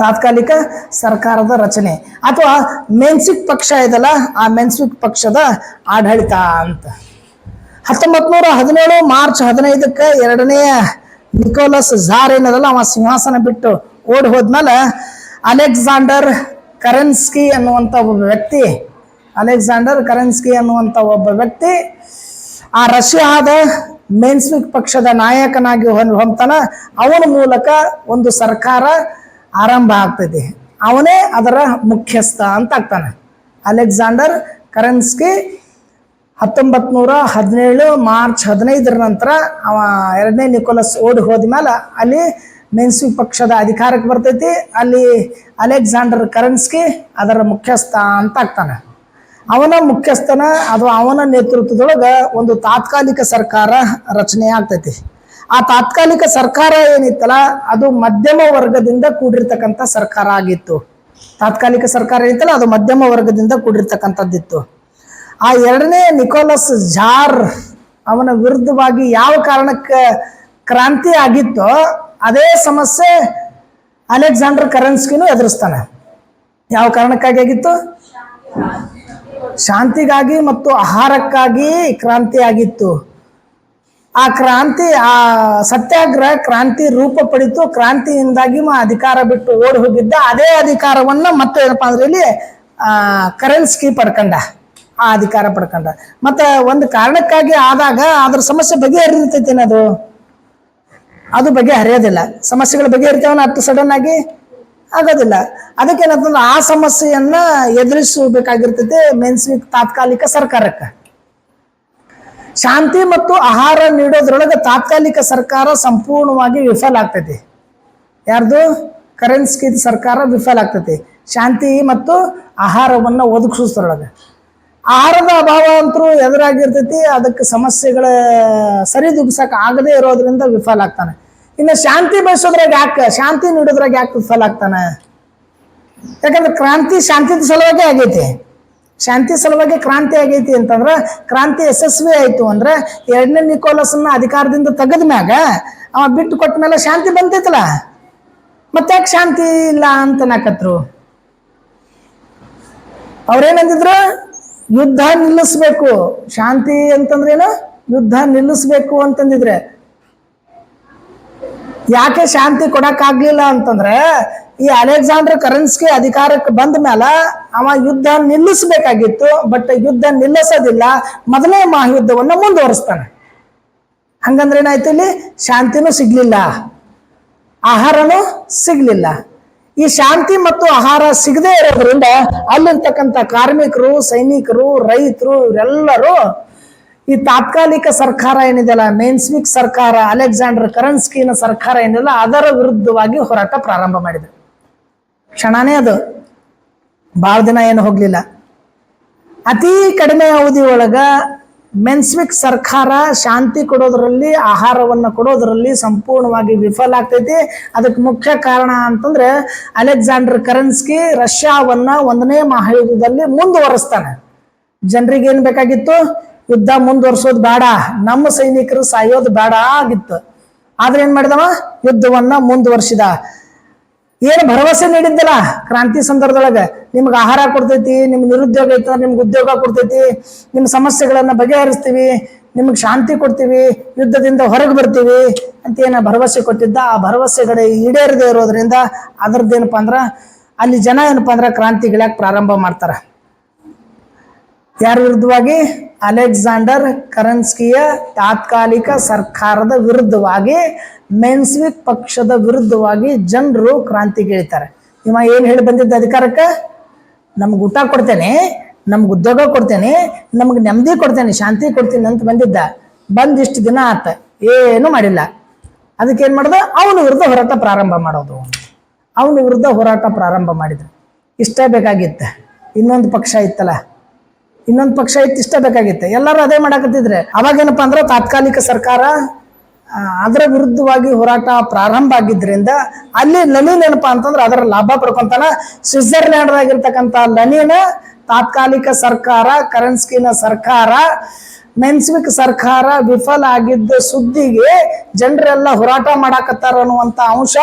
ತಾತ್ಕಾಲಿಕ ಸರ್ಕಾರದ ರಚನೆ. ಅಥವಾ ಮೆನ್ಸಿಕ್ ಪಕ್ಷ ಇದಲ್ಲ, ಆ ಮೆನ್ಸಿಕ್ ಪಕ್ಷದ ಆಡಳಿತ ಅಂತ. ಹತ್ತೊಂಬತ್ ನೂರ ಹದಿನೇಳು ಮಾರ್ಚ್ ಹದಿನೈದಕ್ಕೆ ಎರಡನೆಯ ನಿಕೋಲಸ್ ಝಾರ್ ಏನದಲ್ಲ, ಅವ ಸಿಂಹಾಸನ ಬಿಟ್ಟು ಓಡಿ ಹೋದ್ಮೇಲೆ ಅಲೆಕ್ಸಾಂಡರ್ ಕರೆನ್ಸ್ಕಿ ಅನ್ನುವಂಥ ಒಬ್ಬ ವ್ಯಕ್ತಿ, ಅಲೆಕ್ಸಾಂಡರ್ ಕರೆನ್ಸ್ಕಿ ಅನ್ನುವಂಥ ಒಬ್ಬ ವ್ಯಕ್ತಿ, ಆ ರಷ್ಯಾದ ಮೆನ್ಸ್ವಿಕ್ ಪಕ್ಷದ ನಾಯಕನಾಗಿ ಹೊಂತಾನ ಅವನ ಮೂಲಕ ಒಂದು ಸರ್ಕಾರ ಆರಂಭ ಆಗ್ತೈತಿ ಅವನೇ ಅದರ ಮುಖ್ಯಸ್ಥ ಅಂತ ಆಗ್ತಾನೆ. ಅಲೆಕ್ಸಾಂಡರ್ ಕರೆನ್ಸ್ಕಿ ಹತ್ತೊಂಬತ್ ನೂರ ಹದಿನೇಳು ಮಾರ್ಚ್ ಹದಿನೈದರ ನಂತರ ಅವ ಎರಡನೇ ನಿಕೋಲಸ್ ಓಡಿ ಹೋದ್ಮೇಲೆ ಅಲ್ಲಿ ಮೆನ್ಸಿ ಪಕ್ಷದ ಅಧಿಕಾರಕ್ಕೆ ಬರ್ತೈತಿ. ಅಲ್ಲಿ ಅಲೆಕ್ಸಾಂಡರ್ ಕರೆನ್ಸ್ಕಿ ಅದರ ಮುಖ್ಯಸ್ಥ ಅಂತ ಆಗ್ತಾನೆ. ಅವನ ಮುಖ್ಯಸ್ಥನ ಅಥವಾ ಅವನ ನೇತೃತ್ವದೊಳಗೆ ಒಂದು ತಾತ್ಕಾಲಿಕ ಸರ್ಕಾರ ರಚನೆ ಆಗ್ತೈತಿ. ಆ ತಾತ್ಕಾಲಿಕ ಸರ್ಕಾರ ಏನಿತ್ತಲ್ಲ, ಅದು ಮಧ್ಯಮ ವರ್ಗದಿಂದ ಕೂಡಿರ್ತಕ್ಕಂಥ ಸರ್ಕಾರ ಆಗಿತ್ತು. ತಾತ್ಕಾಲಿಕ ಸರ್ಕಾರ ಏನಿತ್ತಲ್ಲ, ಅದು ಮಧ್ಯಮ ವರ್ಗದಿಂದ ಕೂಡಿರ್ತಕ್ಕಂಥದ್ದಿತ್ತು. ಆ ಎರಡನೇ ನಿಕೋಲಸ್ ಜಾರ್ ಅವನ ವಿರುದ್ಧವಾಗಿ ಯಾವ ಕಾರಣಕ್ಕೆ ಕ್ರಾಂತಿ ಆಗಿತ್ತೋ, ಅದೇ ಸಮಸ್ಯೆ ಅಲೆಕ್ಸಾಂಡರ್ ಕರೆನ್ಸ್ಕಿನೂ ಎದುರಿಸ್ತಾನೆ. ಯಾವ ಕಾರಣಕ್ಕಾಗಿ ಆಗಿತ್ತು? ಶಾಂತಿಗಾಗಿ ಮತ್ತು ಆಹಾರಕ್ಕಾಗಿ ಕ್ರಾಂತಿ ಆಗಿತ್ತು. ಆ ಕ್ರಾಂತಿ, ಆ ಸತ್ಯಾಗ್ರಹ ಕ್ರಾಂತಿ ರೂಪ ಪಡಿತು ಕ್ರಾಂತಿಯಿಂದಾಗಿ ಮಾ ಅಧಿಕಾರ ಬಿಟ್ಟು ಓಡಿ ಹೋಗಿದ್ದ ಅದೇ ಅಧಿಕಾರವನ್ನ ಮತ್ತೆ ಏನಪ್ಪಾ ಅಂದ್ರೆ ಇಲ್ಲಿ ಕರೆನ್ಸ್ಕಿ ಪಡ್ಕಂಡ, ಆ ಅಧಿಕಾರ ಪಡ್ಕಂಡ. ಮತ್ತೆ ಒಂದು ಕಾರಣಕ್ಕಾಗಿ ಆದಾಗ ಅದ್ರ ಸಮಸ್ಯೆ ಬಗೆಹರಿತೈತೇನ ಅದು? ಅದು ಬಗೆಹರಿಯೋದಿಲ್ಲ. ಸಮಸ್ಯೆಗಳು ಬಗೆಹರಿತಾವನ ಅಷ್ಟು ಸಡನ್ ಆಗಿ ಆಗೋದಿಲ್ಲ. ಅದಕ್ಕೇನಂತಂದ್ರೆ ಆ ಸಮಸ್ಯೆಯನ್ನ ಎದುರಿಸಬೇಕಾಗಿರ್ತೈತಿ ಮೆನ್ಸ್ವಿಕ್ ತಾತ್ಕಾಲಿಕ ಸರ್ಕಾರಕ್ಕೆ. ಶಾಂತಿ ಮತ್ತು ಆಹಾರ ನೀಡೋದ್ರೊಳಗೆ ತಾತ್ಕಾಲಿಕ ಸರ್ಕಾರ ಸಂಪೂರ್ಣವಾಗಿ ವಿಫಲ ಆಗ್ತೈತಿ. ಯಾರ್ದು? ಕರೆನ್ಸ್ಕಿ ಸರ್ಕಾರ ವಿಫಲ ಆಗ್ತೈತಿ. ಶಾಂತಿ ಮತ್ತು ಆಹಾರವನ್ನು ಒದಗಿಸೋದ್ರೊಳಗೆ. ಆಹಾರದ ಅಭಾವ ಅಂತರೂ ಎದುರಾಗಿರ್ತೈತಿ, ಅದಕ್ಕೆ ಸಮಸ್ಯೆಗಳ ಸರಿದೂಗಿಸಕ್ಕೆ ಆಗದೇ ಇರೋದ್ರಿಂದ ವಿಫಲ ಆಗ್ತಾನೆ. ಇನ್ನು ಶಾಂತಿ ಬಯಸೋದ್ರಾಗ ಯಾಕೆ, ಶಾಂತಿ ನೀಡೋದ್ರಾಗ ಯಾಕೆ ವಿಫಲ ಆಗ್ತಾನೆ? ಯಾಕಂದ್ರೆ ಕ್ರಾಂತಿ ಶಾಂತಿದ ಸಲುವಾಗಿ ಆಗೈತಿ. ಶಾಂತಿ ಸಲುವಾಗಿ ಕ್ರಾಂತಿ ಆಗೈತಿ ಅಂತಂದ್ರೆ ಕ್ರಾಂತಿ ಯಶಸ್ವಿ ಆಯ್ತು ಅಂದ್ರೆ ಎರಡನೇ ನಿಕೋಲಸ್ನ ಅಧಿಕಾರದಿಂದ ತೆಗೆದ ಮ್ಯಾಗ ಅವ ಬಿಟ್ಟು ಕೊಟ್ಟ ಮೇಲೆ ಶಾಂತಿ ಬಂತೈತಲ್ಲ ಮತ್ತೆ ಯಾಕೆ ಶಾಂತಿ ಇಲ್ಲ ಅಂತ ನಾಕತ್ರು? ಅವ್ರೇನಂದಿದ್ರು? ಯುದ್ಧ ನಿಲ್ಲಿಸ್ಬೇಕು. ಶಾಂತಿ ಅಂತಂದ್ರೇನು ಯುದ್ಧ ನಿಲ್ಲಿಸ್ಬೇಕು ಅಂತಂದಿದ್ರೆ. ಯಾಕೆ ಶಾಂತಿ ಕೊಡಕ್ಕಾಗ್ಲಿಲ್ಲ ಅಂತಂದ್ರೆ ಈ ಅಲೆಕ್ಸಾಂಡರ್ ಕರೆನ್ಸ್ಗೆ ಅಧಿಕಾರಕ್ಕೆ ಬಂದ ಮೇಲೆ ಅವ ಯುದ್ಧ ನಿಲ್ಲಿಸಬೇಕಾಗಿತ್ತು, ಬಟ್ ಯುದ್ಧ ನಿಲ್ಲಿಸೋದಿಲ್ಲ. ಮೊದಲನೇ ಮಹಾಯುದ್ಧವನ್ನು ಮುಂದುವರಿಸ್ತಾನೆ. ಹಂಗಂದ್ರೆ ಏನಾಯ್ತು ಇಲ್ಲಿ? ಶಾಂತಿನೂ ಸಿಗ್ಲಿಲ್ಲ. ಆಹಾರನೂ ಸಿಗ್ಲಿಲ್ಲ. ಈ ಶಾಂತಿ ಮತ್ತು ಆಹಾರ ಸಿಗದೇ ಇರೋದ್ರಿಂದ ಅಲ್ಲಿರ್ತಕ್ಕಂಥ ಕಾರ್ಮಿಕರು, ಸೈನಿಕರು, ರೈತರು, ಇವರೆಲ್ಲರೂ ಈ ತಾತ್ಕಾಲಿಕ ಸರ್ಕಾರ ಏನಿದೆಯಲ್ಲ ಮೇನ್ಸ್ವಿಕ್ ಸರ್ಕಾರ, ಅಲೆಕ್ಸಾಂಡರ್ ಕರನ್ಸ್ಕಿನ ಸರ್ಕಾರ ಏನಿಲ್ಲ ಅದರ ವಿರುದ್ಧವಾಗಿ ಹೋರಾಟ ಪ್ರಾರಂಭ ಮಾಡಿದರು. ಕ್ಷಣನೇ ಅದು. ಭಾಳ ದಿನ ಏನು ಹೋಗಲಿಲ್ಲ. ಅತಿ ಕಡಿಮೆ ಅವಧಿ ಒಳಗ ಮೆನ್ಸ್ವಿಕ್ ಸರ್ಕಾರ ಶಾಂತಿ ಕೊಡೋದ್ರಲ್ಲಿ, ಆಹಾರವನ್ನು ಕೊಡೋದ್ರಲ್ಲಿ ಸಂಪೂರ್ಣವಾಗಿ ವಿಫಲ ಆಗ್ತೈತಿ. ಅದಕ್ಕೆ ಮುಖ್ಯ ಕಾರಣ ಅಂತಂದ್ರೆ ಅಲೆಕ್ಸಾಂಡರ್ ಕರೆನ್ಸ್ಕಿ ರಷ್ಯಾವನ್ನ ಒಂದನೇ ಮಹಾಯುದ್ಧದಲ್ಲಿ ಮುಂದುವರಿಸ್ತಾನೆ. ಜನರಿಗೆ ಏನು ಬೇಕಾಗಿತ್ತು? ಯುದ್ಧ ಮುಂದುವರ್ಸೋದು ಬೇಡ. ನಮ್ಮ ಸೈನಿಕರು ಸಾಯೋದು ಬೇಡ ಆಗಿತ್ತು. ಆದ್ರೆ ಏನು ಮಾಡಿದವ? ಯುದ್ಧವನ್ನ ಮುಂದುವರ್ಸಿದ. ಏನು ಭರವಸೆ ನೀಡಿದ್ದಲ್ಲ? ಕ್ರಾಂತಿ ಸಂದರ್ಭದೊಳಗೆ ನಿಮ್ಗೆ ಆಹಾರ ಕೊಡ್ತೈತಿ, ನಿಮ್ಗೆ ನಿರುದ್ಯೋಗ ಐತ ನಿಮ್ಗೆ ಉದ್ಯೋಗ ಕೊಡ್ತೈತಿ, ನಿಮ್ಮ ಸಮಸ್ಯೆಗಳನ್ನು ಬಗೆಹರಿಸ್ತೀವಿ, ನಿಮ್ಗೆ ಶಾಂತಿ ಕೊಡ್ತೀವಿ, ಯುದ್ಧದಿಂದ ಹೊರಗೆ ಬರ್ತೀವಿ ಅಂತ ಏನ ಭರವಸೆ ಕೊಟ್ಟಿದ್ದ? ಆ ಭರವಸೆಗಳೇ ಈಡೇರದೇ ಇರೋದ್ರಿಂದ ಅದ್ರದ್ದೇನಪ್ಪ ಅಂದ್ರೆ, ಅಲ್ಲಿ ಜನ ಏನಪ್ಪ ಅಂದ್ರೆ ಕ್ರಾಂತಿಗಳಾಗ ಪ್ರಾರಂಭ ಮಾಡ್ತಾರೆ. ಯಾರ ವಿರುದ್ಧವಾಗಿ? ಅಲೆಕ್ಸಾಂಡರ್ ಕರನ್ಸ್ಕಿಯ ತಾತ್ಕಾಲಿಕ ಸರ್ಕಾರದ ವಿರುದ್ಧವಾಗಿ, ಮೆನ್ಸ್ವಿಕ್ ಪಕ್ಷದ ವಿರುದ್ಧವಾಗಿ ಜನರು ಕ್ರಾಂತಿಗಿಳಿತಾರೆ ಇವ ಏನು ಹೇಳಿ ಬಂದಿದ್ದ ಅಧಿಕಾರಕ್ಕೆ? ನಮ್ಗೆ ಊಟ ಕೊಡ್ತೇನೆ, ನಮ್ಗೆ ಉದ್ಯೋಗ ಕೊಡ್ತೇನೆ, ನಮ್ಗೆ ನೆಮ್ಮದಿ ಕೊಡ್ತೇನೆ, ಶಾಂತಿ ಕೊಡ್ತೀನಿ ಅಂತ ಬಂದಿದ್ದ. ಬಂದಿಷ್ಟು ದಿನ ಆತ, ಏನು ಮಾಡಿಲ್ಲ. ಅದಕ್ಕೆ ಏನು ಮಾಡಿದ? ಅವನ ವಿರುದ್ಧ ಹೋರಾಟ ಪ್ರಾರಂಭ ಮಾಡೋದು. ಅವನ ವಿರುದ್ಧ ಹೋರಾಟ ಪ್ರಾರಂಭ ಮಾಡಿದ್ರು. ಇಷ್ಟೇ ಬೇಕಾಗಿತ್ತು. ಇನ್ನೊಂದು ಪಕ್ಷ ಇತ್ತಲ್ಲ ಇನ್ನೊಂದು ಪಕ್ಷ ಇತ್ತು, ಇಷ್ಟ ಬೇಕಾಗಿತ್ತು. ಎಲ್ಲರೂ ಅದೇ ಮಾಡಾಕತ್ತಿದ್ರೆ. ಅವಾಗೇನಪ್ಪ ಅಂದ್ರೆ ತಾತ್ಕಾಲಿಕ ಸರ್ಕಾರ ಅದರ ವಿರುದ್ಧವಾಗಿ ಹೋರಾಟ ಪ್ರಾರಂಭ ಆಗಿದ್ದರಿಂದ ಅಲ್ಲಿ ಲನಿನ್ ಏನಪ್ಪಾ ಅಂತಂದ್ರೆ ಅದರ ಲಾಭ ಪಡ್ಕೊಂತಾನ. ಸ್ವಿಟ್ಜರ್ಲ್ಯಾಂಡ್ದಾಗಿರ್ತಕ್ಕಂಥ ಲನಿನ ತಾತ್ಕಾಲಿಕ ಸರ್ಕಾರ, ಕರೆನ್ಸ್ಕಿನ ಸರ್ಕಾರ, ಮೆನ್ಸ್ವಿಕ್ ಸರ್ಕಾರ ವಿಫಲ ಆಗಿದ್ದ ಸುದ್ದಿಗೆ ಜನರೆಲ್ಲ ಹೋರಾಟ ಮಾಡಾಕತ್ತಾರ ಅನ್ನುವಂಥ ಅಂಶ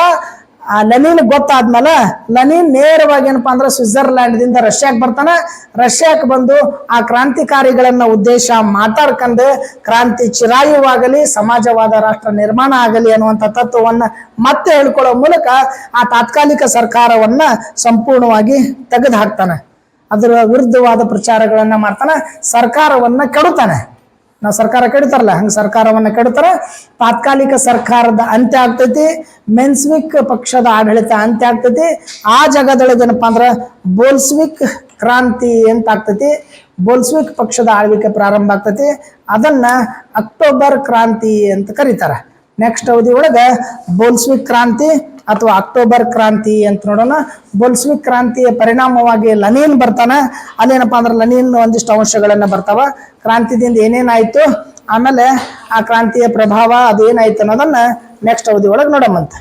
ಆ, ಲೆನಿನ್ ಗೊತ್ತಾದ್ಮೇಲೆ ಲೆನಿನ್ ನೇರವಾಗಿ ಏನಪ್ಪಾ ಅಂದ್ರೆ ಸ್ವಿಟ್ಜರ್ಲ್ಯಾಂಡ್ದಿಂದ ರಷ್ಯಾಕ್ ಬರ್ತಾನೆ. ರಷ್ಯಾಕ್ ಬಂದು ಆ ಕ್ರಾಂತಿಕಾರಿಗಳನ್ನ ಉದ್ದೇಶ ಮಾತಾಡ್ಕೊಂಡು ಕ್ರಾಂತಿ ಚಿರಾಯುವಾಗಲಿ, ಸಮಾಜವಾದ ರಾಷ್ಟ್ರ ನಿರ್ಮಾಣ ಆಗಲಿ ಅನ್ನುವಂಥ ತತ್ವವನ್ನ ಮತ್ತೆ ಹೇಳ್ಕೊಳ್ಳೋ ಮೂಲಕ ಆ ತಾತ್ಕಾಲಿಕ ಸರ್ಕಾರವನ್ನ ಸಂಪೂರ್ಣವಾಗಿ ತೆಗೆದು ಹಾಕ್ತಾನೆ ಅದರ ವಿರುದ್ಧವಾದ ಪ್ರಚಾರಗಳನ್ನ ಮಾಡ್ತಾನೆ. ಸರ್ಕಾರವನ್ನ ಕೆಡುತ್ತಾನೆ ನಾವು ಸರ್ಕಾರ ಕೆಡ್ತಾರಲ್ಲ, ಹಂಗೆ ಸರ್ಕಾರವನ್ನ ಕೆಡ್ತಾರ. ತಾತ್ಕಾಲಿಕ ಸರ್ಕಾರದ ಅಂತ್ಯ ಆಗ್ತೈತಿ ಮೆನ್ಸ್ವಿಕ್ ಪಕ್ಷದ ಆಡಳಿತ ಅಂತ್ಯ ಆಗ್ತೈತಿ. ಆ ಜಾಗದೊಳಗೆ ಏನಪ್ಪಾ ಅಂದ್ರೆ ಬೋಲ್ಸ್ವಿಕ್ ಕ್ರಾಂತಿ ಅಂತ ಆಗ್ತೈತಿ. ಬೋಲ್ಸ್ವಿಕ್ ಪಕ್ಷದ ಆಳ್ವಿಕೆ ಪ್ರಾರಂಭ ಆಗ್ತೈತಿ. ಅದನ್ನ ಅಕ್ಟೋಬರ್ ಕ್ರಾಂತಿ ಅಂತ ಕರೀತಾರೆ. ನೆಕ್ಸ್ಟ್ ಅವಧಿ ಒಳಗೆ ಬೋಲ್ಸ್ವಿಕ್ ಕ್ರಾಂತಿ ಅಥವಾ ಅಕ್ಟೋಬರ್ ಕ್ರಾಂತಿ ಅಂತ ನೋಡೋಣ. ಬೋಲ್ಸ್ವಿಕ್ ಕ್ರಾಂತಿಯ ಪರಿಣಾಮವಾಗಿ ಲನೀನ್ ಬರ್ತಾನೆ. ಅಲ್ಲೇನಪ್ಪ ಅಂದ್ರೆ ಲನೀನ್ ಒಂದಿಷ್ಟು ಅಂಶಗಳನ್ನ ಬರ್ತಾವ. ಕ್ರಾಂತಿದಿಂದ ಏನೇನಾಯ್ತು ಆಮೇಲೆ ಆ ಕ್ರಾಂತಿಯ ಪ್ರಭಾವ ಅದು ಏನಾಯ್ತು ಅನ್ನೋದನ್ನ ನೆಕ್ಸ್ಟ್ ಅವಧಿ ಒಳಗೆ ನೋಡಮಂತ